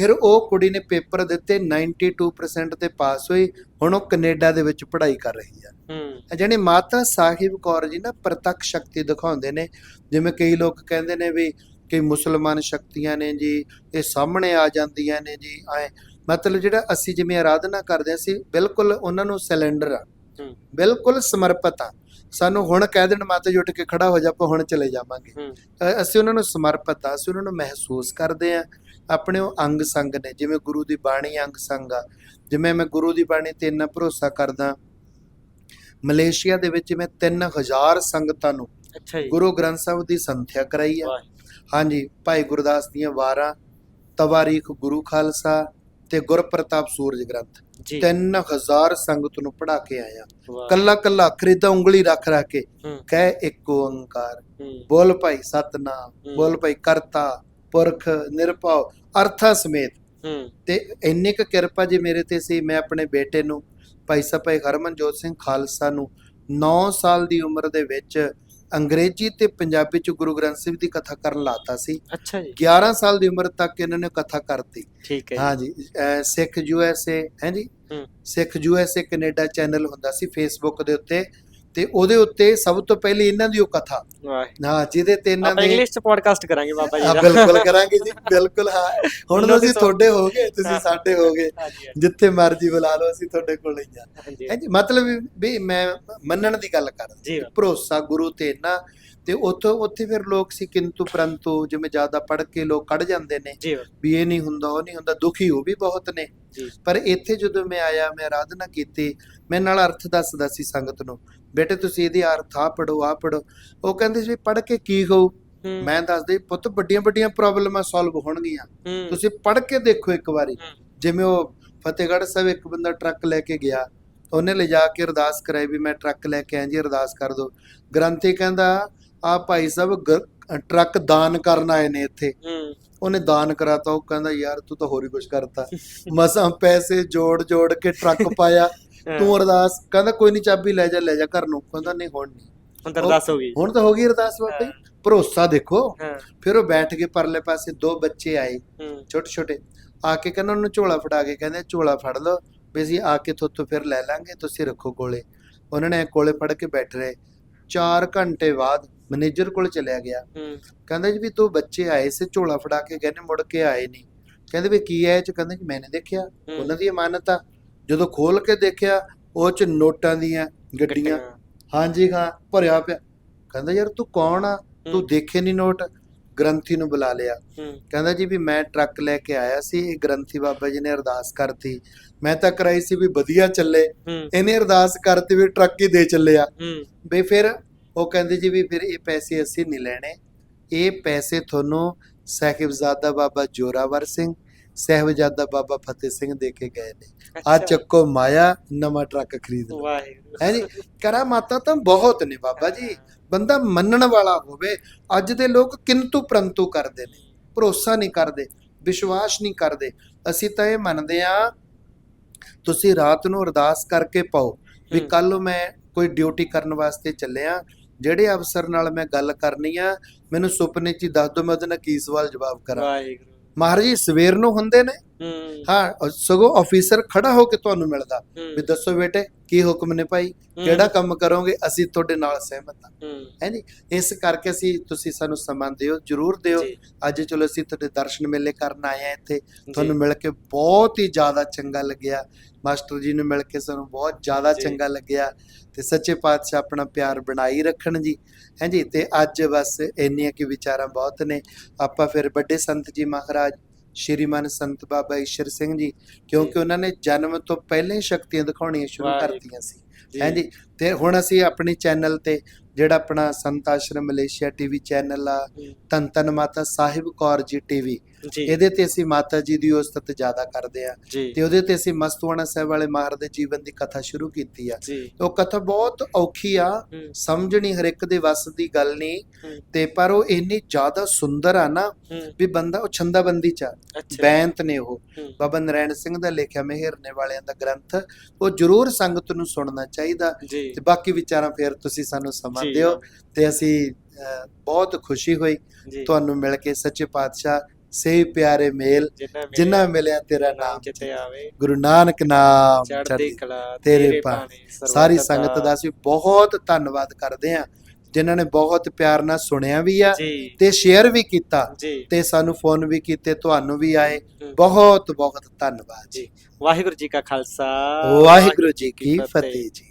ਫਿਰ ਉਹ ਕੁੜੀ ਨੇ ਪੇਪਰ ਦਿੱਤੇ 92% ਤੇ ਪਾਸ ਹੋਈ ਹੁਣ ਉਹ ਕੈਨੇਡਾ ਦੇ ਵਿੱਚ ਪੜ੍ਹਾਈ ਕਰ ਰਹੀ ਆ। ਹੂੰ। ਜਿਹੜੇ ਮਾਤਾ ਸਾਹਿਬ ਕੌਰ ਜੀ ਨਾ ਪ੍ਰਤੱਖ ਸ਼ਕਤੀ ਦਿਖਾਉਂਦੇ ਨੇ ਜਿਵੇਂ ਕਈ ਲੋਕ ਕਹਿੰਦੇ ਨੇ ਵੀ ਕਿ ਮੁਸਲਮਾਨ ਸ਼ਕਤੀਆਂ ਨੇ ਜੀ ਇਹ ਸਾਹਮਣੇ ਆ ਜਾਂਦੀਆਂ ਨੇ ਜੀ ਐ। ਮਤਲਬ ਜਿਹੜਾ ਅਸੀਂ ਜਿਵੇਂ ਆਰਾਧਨਾ ਕਰਦੇ ਅਸੀਂ ਬਿਲਕੁਲ ਉਹਨਾਂ ਨੂੰ ਸਿਲੰਡਰ ਆ। ਬਿਲਕੁਲ ਸਮਰਪਿਤ ਆ। ਸਾਨੂੰ ਹੁਣ ਕਹਿ ਦੇਣ ਮਾਤਾ ਜੀ ਉੱਠ ਕੇ ਖੜਾ ਹੋ ਜਾ ਆਪਾਂ ਹੁਣ ਚਲੇ ਜਾਵਾਂਗੇ। ਅਸੀਂ ਉਹਨਾਂ ਨੂੰ ਸਮਰਪਿਤ ਆ ਅਸੀਂ ਉਹਨਾਂ ਨੂੰ ਮਹਿਸੂਸ ਕਰਦੇ ਆ ਆਪਣੇ ਉਹ ਅੰਗ ਸੰਗ ਨੇ ਜਿਵੇਂ ਗੁਰੂ ਦੀ ਬਾਣੀ ਅੰਗ ਸੰਗ ਆ। ਜਿਵੇਂ ਮੈਂ ਗੁਰੂ ਦੀ ਬਾਣੀ ਤੇ ਇੰਨਾ ਭਰੋਸਾ ਕਰਦਾ ਮਲੇਸ਼ੀਆ ਦੇ ਵਿੱਚ ਮੈਂ 3000 ਸੰਗਤਾਂ ਨੂੰ ਅੱਛਾ ਜੀ। ਗੁਰੂ ਗ੍ਰੰਥ ਸਾਹਿਬ ਦੀ ਸੰਥਿਆ ਕਰਾਈ ਆ। ਹਾਂਜੀ ਭਾਈ ਗੁਰਦਾਸ ਦੀਆਂ ਵਾਰਾਂ ਤਵਾਰੀਖ ਗੁਰੂ ਖਾਲਸਾ ਤੇ ਗੁਰਪ੍ਰਤਾਪ ਸੂਰਜ ਗ੍ਰੰਥ। ਜੀ। 3000 ਸੰਗਤ ਨੂੰ ਪੜਾ ਕੇ ਆਇਆ। ਕੱਲਾ ਕੱਲਾ ਅੱਖਰੀ ਤਾਂ ਉਂਗਲੀ ਰੱਖ ਰੱਖ ਕੇ ਕਹਿ ਇੱਕ ਓੰਕਾਰ ਬੋਲ ਭਾਈ ਸਤਨਾਮ। ਬੋਲ ਭਾਈ ਕਰਤਾ ਪੁਰਖ ਨਿਰਭਉ ਅਰਥਾ ਸਮੇਤ। ਹੂੰ। ਤੇ ਇੰਨੀ ਕੁ ਕਿਰਪਾ ਜੀ ਮੇਰੇ ਤੇ ਸੀ ਮੈਂ ਆਪਣੇ ਬੇਟੇ ਨੂੰ ਭਾਈ ਸਾਹਿਬ ਭਾਈ ਹਰਮਨਜੋਤ ਸਿੰਘ ਖਾਲਸਾ ਨੂੰ 9 ਸਾਲ ਦੀ ਉਮਰ ਦੇ ਵਿੱਚ ਅੰਗਰੇਜ਼ੀ ਤੇ ਪੰਜਾਬੀ ਚ ਗੁਰੂ ਗ੍ਰੰਥ ਸਾਹਿਬ ਦੀ ਕਥਾ ਕਰਨ ਲਾਤਾ ਸੀ। ਅੱਛਾ ਜੀ। 11 ਸਾਲ ਦੀ ਉਮਰ ਤੱਕ ਇਹਨਾਂ ਨੇ ਕਥਾ ਕਰਤੀ। ਠੀਕ ਹੈ ਜੀ। ਹਾਂ ਜੀ ਸਿੱਖ ਯੂਐਸਏ ਹੈ ਜੀ। ਸਿੱਖ ਯੂਐਸਏ ਕੈਨੇਡਾ ਚੈਨਲ ਹੁੰਦਾ ਸੀ ਫੇਸਬੁੱਕ ਦੇ ਉੱਤੇ। ਤੇ ਉਹਦੇ ਉੱਤੇ ਸਭ ਤੋਂ ਪਹਿਲੇ ਇਹਨਾਂ ਦੀ ਉਹ ਕਥਾ। ਹਾਂ ਜਿਹਦੇ ਤੇ ਇਹਨਾਂ ਦੇ ਇੰਗਲਿਸ਼ ਚ ਪੋਡਕਾਸਟ ਕਰਾਂਗੇ ਬਾਬਾ ਜੀ ਹਾਂ ਦਾ। ਬਿਲਕੁਲ ਕਰਾਂਗੇ ਜੀ ਬਿਲਕੁਲ ਹਾਂ। ਹੁਣ ਤੁਸੀਂ ਤੁਹਾਡੇ ਹੋ ਗਏ ਤੁਸੀਂ ਹਾਂ। ਸਾਡੇ ਹੋ ਹਾਂਜੀ ਜਿੱਥੇ ਮਰਜ਼ੀ ਬੁਲਾ ਲਓ ਅਸੀਂ ਤੁਹਾਡੇ ਕੋਲ ਹੀ ਆ ਹਾਂਜੀ। ਹੈ ਜੀ ਮਤਲਬ ਵੀ- ਮੈਂ ਮੰਨਣ ਦੀ ਗੱਲ ਕਰਦਾ ਜੀ। ਭਰੋਸਾ ਗੁਰੂ ਤੇ ਨਾ ਤੇ ਉੱਥੋਂ ਉੱਥੇ ਫਿਰ ਲੋਕ ਸੀ ਕਿੰਤੂ ਪਰੰਤੂ ਜਿਵੇਂ ਜ਼ਿਆਦਾ ਪੜ੍ਹ ਕੇ ਲੋਕ ਕੱਢ ਜਾਂਦੇ ਨੇ ਵੀ ਇਹ ਨਹੀਂ ਹੁੰਦਾ ਉਹ ਨਹੀਂ ਹੁੰਦਾ ਦੁਖੀ ਉਹ ਵੀ ਬਹੁਤ ਨੇ। ਪਰ ਇੱਥੇ ਜਦੋਂ ਮੈਂ ਆਇਆ ਮੈਂ ਆਰਾਧਨਾ ਕੀਤੀ ਮੈਂ ਨਾਲ ਅਰਥ ਦੱਸਦਾ ਸੀ ਸੰਗਤ ਨੂੰ ਬੇਟੇ ਤੁਸੀਂ ਇਹਦੀ ਅਰਥ ਆ ਪੜੋ ਆ ਪੜੋ ਉਹ ਕਹਿੰਦੇ ਸੀ ਪੜ੍ਹ ਕੇ ਕੀ ਹੋਊ? ਹੂੰ। ਮੈਂ ਦੱਸਦੇ ਪੁੱਤ ਵੱਡੀਆਂ ਵੱਡੀਆਂ ਪ੍ਰੋਬਲਮਾਂ ਸੋਲਵ ਹੋਣਗੀਆਂ। ਤੁਸੀਂ ਪੜ੍ਹ ਕੇ ਦੇਖੋ ਇੱਕ ਵਾਰੀ। ਜਿਵੇਂ ਉਹ ਫਤਿਹਗੜ੍ਹ ਸਾਹਿਬ ਇੱਕ ਬੰਦਾ ਟਰੱਕ ਲੈ ਕੇ ਗਿਆ ਉਹਨੇ ਲਿਜਾ ਕੇ ਅਰਦਾਸ ਕਰਾਈ ਵੀ ਮੈਂ ਟਰੱਕ ਲੈ ਕੇ ਆਇਆ ਜੀ ਅਰਦਾਸ ਕਰ ਦਿਓ ਗ੍ਰੰਥੀ ਕਹਿੰਦਾ ਆ ਭਾਈ ਸਾਹਿਬ ਟਰੱਕ ਦਾਨ ਕਰਨ ਆਏ ਨੇ ਇੱਥੇ। ਉਹਨੇ ਦਾਨ ਕਰਾਤਾ ਉਹ ਕਹਿੰਦਾ ਯਾਰ ਤੂੰ ਤਾਂ ਹੋਰ ਹੀ ਕੁਝ ਕਰਤਾ। ਮਸਾਂ ਪੈਸੇ ਜੋੜ ਜੋੜ ਕੇ ਟਰੱਕ ਪਾਇਆ। ਤੂੰ ਅਰਦਾਸ ਕਹਿੰਦਾ ਕੋਈ ਨਹੀਂ ਚਾਬੀ ਲੈ ਜਾ ਲੈ ਜਾ ਘਰ ਨੂੰ। ਕਹਿੰਦਾ ਨਹੀਂ ਹੁਣ ਨਹੀਂ ਹੁਣ ਤਾਂ ਅਰਦਾਸ ਹੋ ਗਈ। ਹੁਣ ਤਾਂ ਹੋ ਗਈ ਅਰਦਾਸ ਬਾਬਾ ਜੀ ਭਰੋਸਾ ਦੇਖੋ। ਫਿਰ ਉਹ ਬੈਠ ਕੇ ਪਰਲੇ ਪਾਸੇ ਦੋ ਬੱਚੇ ਆਏ ਛੋਟੇ ਛੋਟੇ ਆ ਕੇ ਕਹਿੰਦਾ ਉਹਨੂੰ ਝੋਲਾ ਫੜਾ ਕੇ ਕਹਿੰਦੇ ਝੋਲਾ ਫੜ ਲਓ। ਵੀ ਅਸੀਂ ਆ ਕੇ ਥੋਤੋਂ ਫਿਰ ਲੈ ਲਾਂਗੇ ਤੁਸੀਂ ਰੱਖੋ ਕੋਲੇ। ਉਹਨਾਂ ਨੇ ਕੋਲੇ ਫੜ ਕੇ ਬੈਠ ਰਹੇ। 4 ਘੰਟੇ ਬਾਅਦ ਮੈਨੇਜਰ ਕੋਲ ਚਲਿਆ ਗਿਆ। ਕਹਿੰਦਾ ਜੀ ਵੀ ਤੂੰ ਬੱਚੇ ਆਏ ਸੀ ਝੋਲਾ ਫੜਾ ਕੇ ਕਹਿੰਦੇ ਮੁੜ ਕੇ ਆਏ ਨਹੀਂ ਕਹਿੰਦੇ ਵੀ ਕੀ ਹੈ ਇਹ ਚ? ਕਹਿੰਦੇ ਜੀ ਮੈਨੇ ਦੇਖਿਆ। ਉਹਨਾਂ ਦੀ ਅਮਾਨਤ ਆ। ਜਦੋਂ ਖੋਲ ਕੇ ਦੇਖਿਆ ਉਹ ਚ ਨੋਟਾਂ ਦੀਆਂ ਗੱਡੀਆਂ ਹਾਂਜੀ ਹਾਂ ਭਰਿਆ ਪਿਆ। ਕਹਿੰਦਾ ਯਾਰ ਤੂੰ ਕੌਣ ਆ? ਤੂੰ ਦੇਖੇ ਨਹੀਂ ਨੋਟ? ਗ੍ਰੰਥੀ ਨੂੰ ਬੁਲਾ ਲਿਆ। ਕਹਿੰਦਾ ਜੀ ਵੀ ਮੈਂ ਟਰੱਕ ਲੈ ਕੇ ਆਇਆ ਸੀ ਇਹ ਗ੍ਰੰਥੀ ਬਾਬਾ ਜੀ ਨੇ ਅਰਦਾਸ ਕਰਤੀ। ਮੈਂ ਤਾਂ ਕਰਾਈ ਸੀ ਵੀ ਵਧੀਆ ਚੱਲੇ। ਇਹਨੇ ਅਰਦਾਸ ਕਰਤੀ ਵੀ ਟਰੱਕ ਹੀ ਦੇ ਚੱਲਿਆ। ਵੀ ਫਿਰ ਉਹ ਕਹਿੰਦੇ ਜੀ ਵੀ ਫਿਰ ਇਹ ਪੈਸੇ ਅਸੀਂ ਨਹੀਂ ਲੈਣੇ। ਇਹ ਪੈਸੇ ਤੁਹਾਨੂੰ ਸਾਹਿਬਜ਼ਾਦਾ ਬਾਬਾ ਜੋਰਾਵਰ ਸਿੰਘ ਸਾਹਿਬਜ਼ਾਦਾ ਬਾਬਾ ਫਤਿਹ ਸਿੰਘ ਦੇ ਕੇ ਗਏ ਨੇ। ਆ। ਚੱਕੋ ਮਾਇਆ ਨਵਾਂ ਟਰੱਕ ਖਰੀਦ ਲਓ ਵਾਹਿਗੁਰੂ। ਹੈ ਜੀ? ਕਰਾਮਾਤਾਂ ਤਾਂ ਬਹੁਤ ਨੇ ਬਾਬਾ ਜੀ। ਬੰਦਾ ਮੰਨਣ ਵਾਲਾ ਹੋਵੇ ਅੱਜ ਦੇ ਲੋਕ ਕਿੰਤੂ ਪ੍ਰੰਤੂ ਕਰਦੇ ਨੇ। ਭਰੋਸਾ ਨਹੀਂ ਕਰਦੇ ਵਿਸ਼ਵਾਸ ਨਹੀਂ ਕਰਦੇ। ਅਸੀਂ ਤਾਂ ਇਹ ਮੰਨਦੇ ਆ ਤੁਸੀਂ ਰਾਤ ਨੂੰ ਅਰਦਾਸ ਕਰਕੇ ਪਾਓ ਵੀ। ਕੱਲ ਮੈਂ ਕੋਈ ਡਿਊਟੀ ਕਰਨ ਵਾਸਤੇ ਚੱਲਿਆ। ਜਿਹੜੇ ਅਫਸਰ ਨਾਲ ਮੈਂ ਗੱਲ ਕਰਨੀ ਆ ਮੈਨੂੰ ਸੁਪਨੇ 'ਚ ਹੀ ਦੱਸ ਦਿਓ ਮੈਂ ਉਹਦੇ ਨਾਲ ਕੀ ਸਵਾਲ ਜਵਾਬ ਕਰਾਂ। ਵਾਹਿਗੁਰੂ। ਮਹਾਰਾਜ ਜੀ ਸਵੇਰ ਨੂੰ ਹੁੰਦੇ ਨੇ। ਹੂੰ। ਸਗੋਂ ਆਫੀਸਰ ਖੜਾ ਹੋ ਕੇ ਤੁਹਾਨੂੰ ਮਿਲਦਾ ਵੀ ਦੱਸੋ ਬੇਟੇ ਕੀ ਹੁਕਮ ਨੇ ਭਾਈ? ਕਿਹੜਾ ਕੰਮ ਕਰੋਗੇ? ਅਸੀਂ ਤੁਹਾਡੇ ਨਾਲ ਸਹਿਮਤ ਹਾਂ। ਹੂੰ। ਹੈ ਜੀ ਇਸ ਕਰਕੇ ਅਸੀਂ ਤੁਸੀਂ ਸਾਨੂੰ ਸਮਾਂ ਦਿਓ ਜਰੂਰ ਦਿਓ। ਅੱਜ ਚਲੋ ਅਸੀਂ ਤੁਹਾਡੇ ਦਰਸ਼ਨ ਮੇਲੇ ਕਰਨ ਆਏ ਆ ਇੱਥੇ। ਤੁਹਾਨੂੰ ਮਿਲ ਕੇ ਬਹੁਤ ਹੀ ਜ਼ਿਆਦਾ ਚੰਗਾ ਲੱਗਿਆ। ਮਾਸਟਰ ਜੀ ਨੂੰ ਮਿਲ ਕੇ ਸਾਨੂੰ ਬਹੁਤ ਜ਼ਿਆਦਾ। ਚੰਗਾ ਲੱਗਿਆ। ਤੇ ਸੱਚੇ ਪਾਤਸ਼ਾਹ ਆਪਣਾ ਪਿਆਰ ਬਣਾਈ ਰੱਖਣ ਜੀ। ਹੈ ਜੀ ਤੇ ਅੱਜ ਬਸ ਇੰਨੀਆਂ ਕਿ ਵਿਚਾਰਾਂ ਬਹੁਤ ਨੇ। ਆਪਾਂ ਫਿਰ ਵੱਡੇ ਸੰਤ ਜੀ ਮਹਾਰਾਜ ਸ਼੍ਰੀਮਾਨ ਸੰਤ ਬਾਬਾ ਈਸ਼ਰ ਸਿੰਘ ਜੀ ਕਿਉਂਕਿ ਉਹਨਾਂ ਨੇ ਜਨਮ ਤੋਂ ਪਹਿਲਾਂ ਹੀ ਸ਼ਕਤੀਆਂ ਦਿਖਾਉਣੀਆਂ ਸ਼ੁਰੂ। ਕਰਤੀਆਂ ਸੀ। ਜੀ, ਹੈ ਜੀ ਤੇ ਹੁਣ ਅਸੀਂ ਆਪਣੀ ਚੈਨਲ ਤੇ ਜਿਹੜਾ ਆਪਣਾ ਸੰਤ ਆਸ਼ਰਮ ਮਲੇਸ਼ੀਆ ਟੀਵੀ ਚੈਨਲ ਆ ਧੰਨ ਧੰਨ ਮਾਤਾ ਸਾਹਿਬ ਕੌਰ ਜੀ ਟੀਵੀ ਇਹਦੇ ਤੇ ਅਸੀਂ ਮਾਤਾ ਜੀ ਦੀ ਉਸਤਤ ਜ਼ਿਆਦਾ ਕਰਦੇ ਆ ਤੇ ਉਹਦੇ ਤੇ ਅਸੀਂ ਮਸਤਵਾਣਾ ਸਾਹਿਬ ਵਾਲੇ ਮਹਾਰਾਜ ਦੇ ਜੀਵਨ ਦੀ ਕਥਾ ਸ਼ੁਰੂ ਕੀਤੀ ਆ। ਉਹ ਕਥਾ ਬਹੁਤ ਔਖੀ ਆ ਸਮਝਣੀ ਹਰ ਇੱਕ ਦੇ ਵੱਸ ਦੀ ਗੱਲ ਨਹੀਂ। ਤੇ ਪਰ ਉਹ ਇੰਨੀ ਜ਼ਿਆਦਾ ਸੁੰਦਰ ਆ ਨਾ ਵੀ ਬੰਦਾ ਉਹ ਛੰਦਾਬੰਦੀ ਚ ਬੈਂਤ ਨੇ ਉਹ। ਬਾਬਾ ਨਰੈਣ ਸਿੰਘ ਦਾ ਲਿਖਿਆ ਮਿਹਰਨੇ ਵਾਲਿਆਂ ਦਾ ਗ੍ਰੰਥ ਉਹ ਜ਼ਰੂਰ ਸੰਗਤ ਨੂੰ ਸੁਣਨਾ ਚਾਹੀਦਾ। ਤੇ ਬਾਕੀ ਵਿਚਾਰਾਂ ਫਿਰ ਤੁਸੀਂ ਸਾਨੂੰ ਸਮਾਂ ਦਿਓ। ਤੇ ਅਸੀਂ ਬਹੁਤ ਖੁਸ਼ੀ ਹੋਈ। ਤੁਹਾਨੂੰ ਮਿਲ ਕੇ ਸੱਚੇ ਪਾਤਸ਼ਾਹ ਸੇ ਪਿਆਰੇ ਮੇਲ ਜਿੰਨਾ ਜਿੰਨਾ ਮਿਲਿਆ ਤੇਰਾ ਨਾਮ ਚਿੱਤੇ ਆਵੇ ਗੁਰੂ ਨਾਨਕ ਨਾਮ ਚੜ੍ਹਦੀ ਕਲਾ ਤੇਰੇ। ਸਰਬੱਤ ਸਾਰੀ ਸੰਗਤ ਦਾ ਅਸੀਂ ਬਹੁਤ ਧੰਨਵਾਦ ਕਰਦੇ ਹਾਂ ਜਿਨ੍ਹਾਂ ਨੇ ਬਹੁਤ ਪਿਆਰ ਨਾਲ ਸੁਣਿਆ ਵੀ ਆ ਤੇ ਸ਼ੇਅਰ ਵੀ ਕੀਤਾ ਤੇ ਸਾਨੂੰ ਫੋਨ ਵੀ ਕੀਤੇ ਤੁਹਾਨੂੰ ਵੀ ਆਏ। ਬਹੁਤ ਬਹੁਤ ਧੰਨਵਾਦ ਜੀ। ਵਾਹਿਗੁਰੂ ਜੀ ਕਾ ਖਾਲਸਾ ਵਾਹਿਗੁਰੂ ਜੀ ਕੀ ਫਤਿਹ ਜੀ।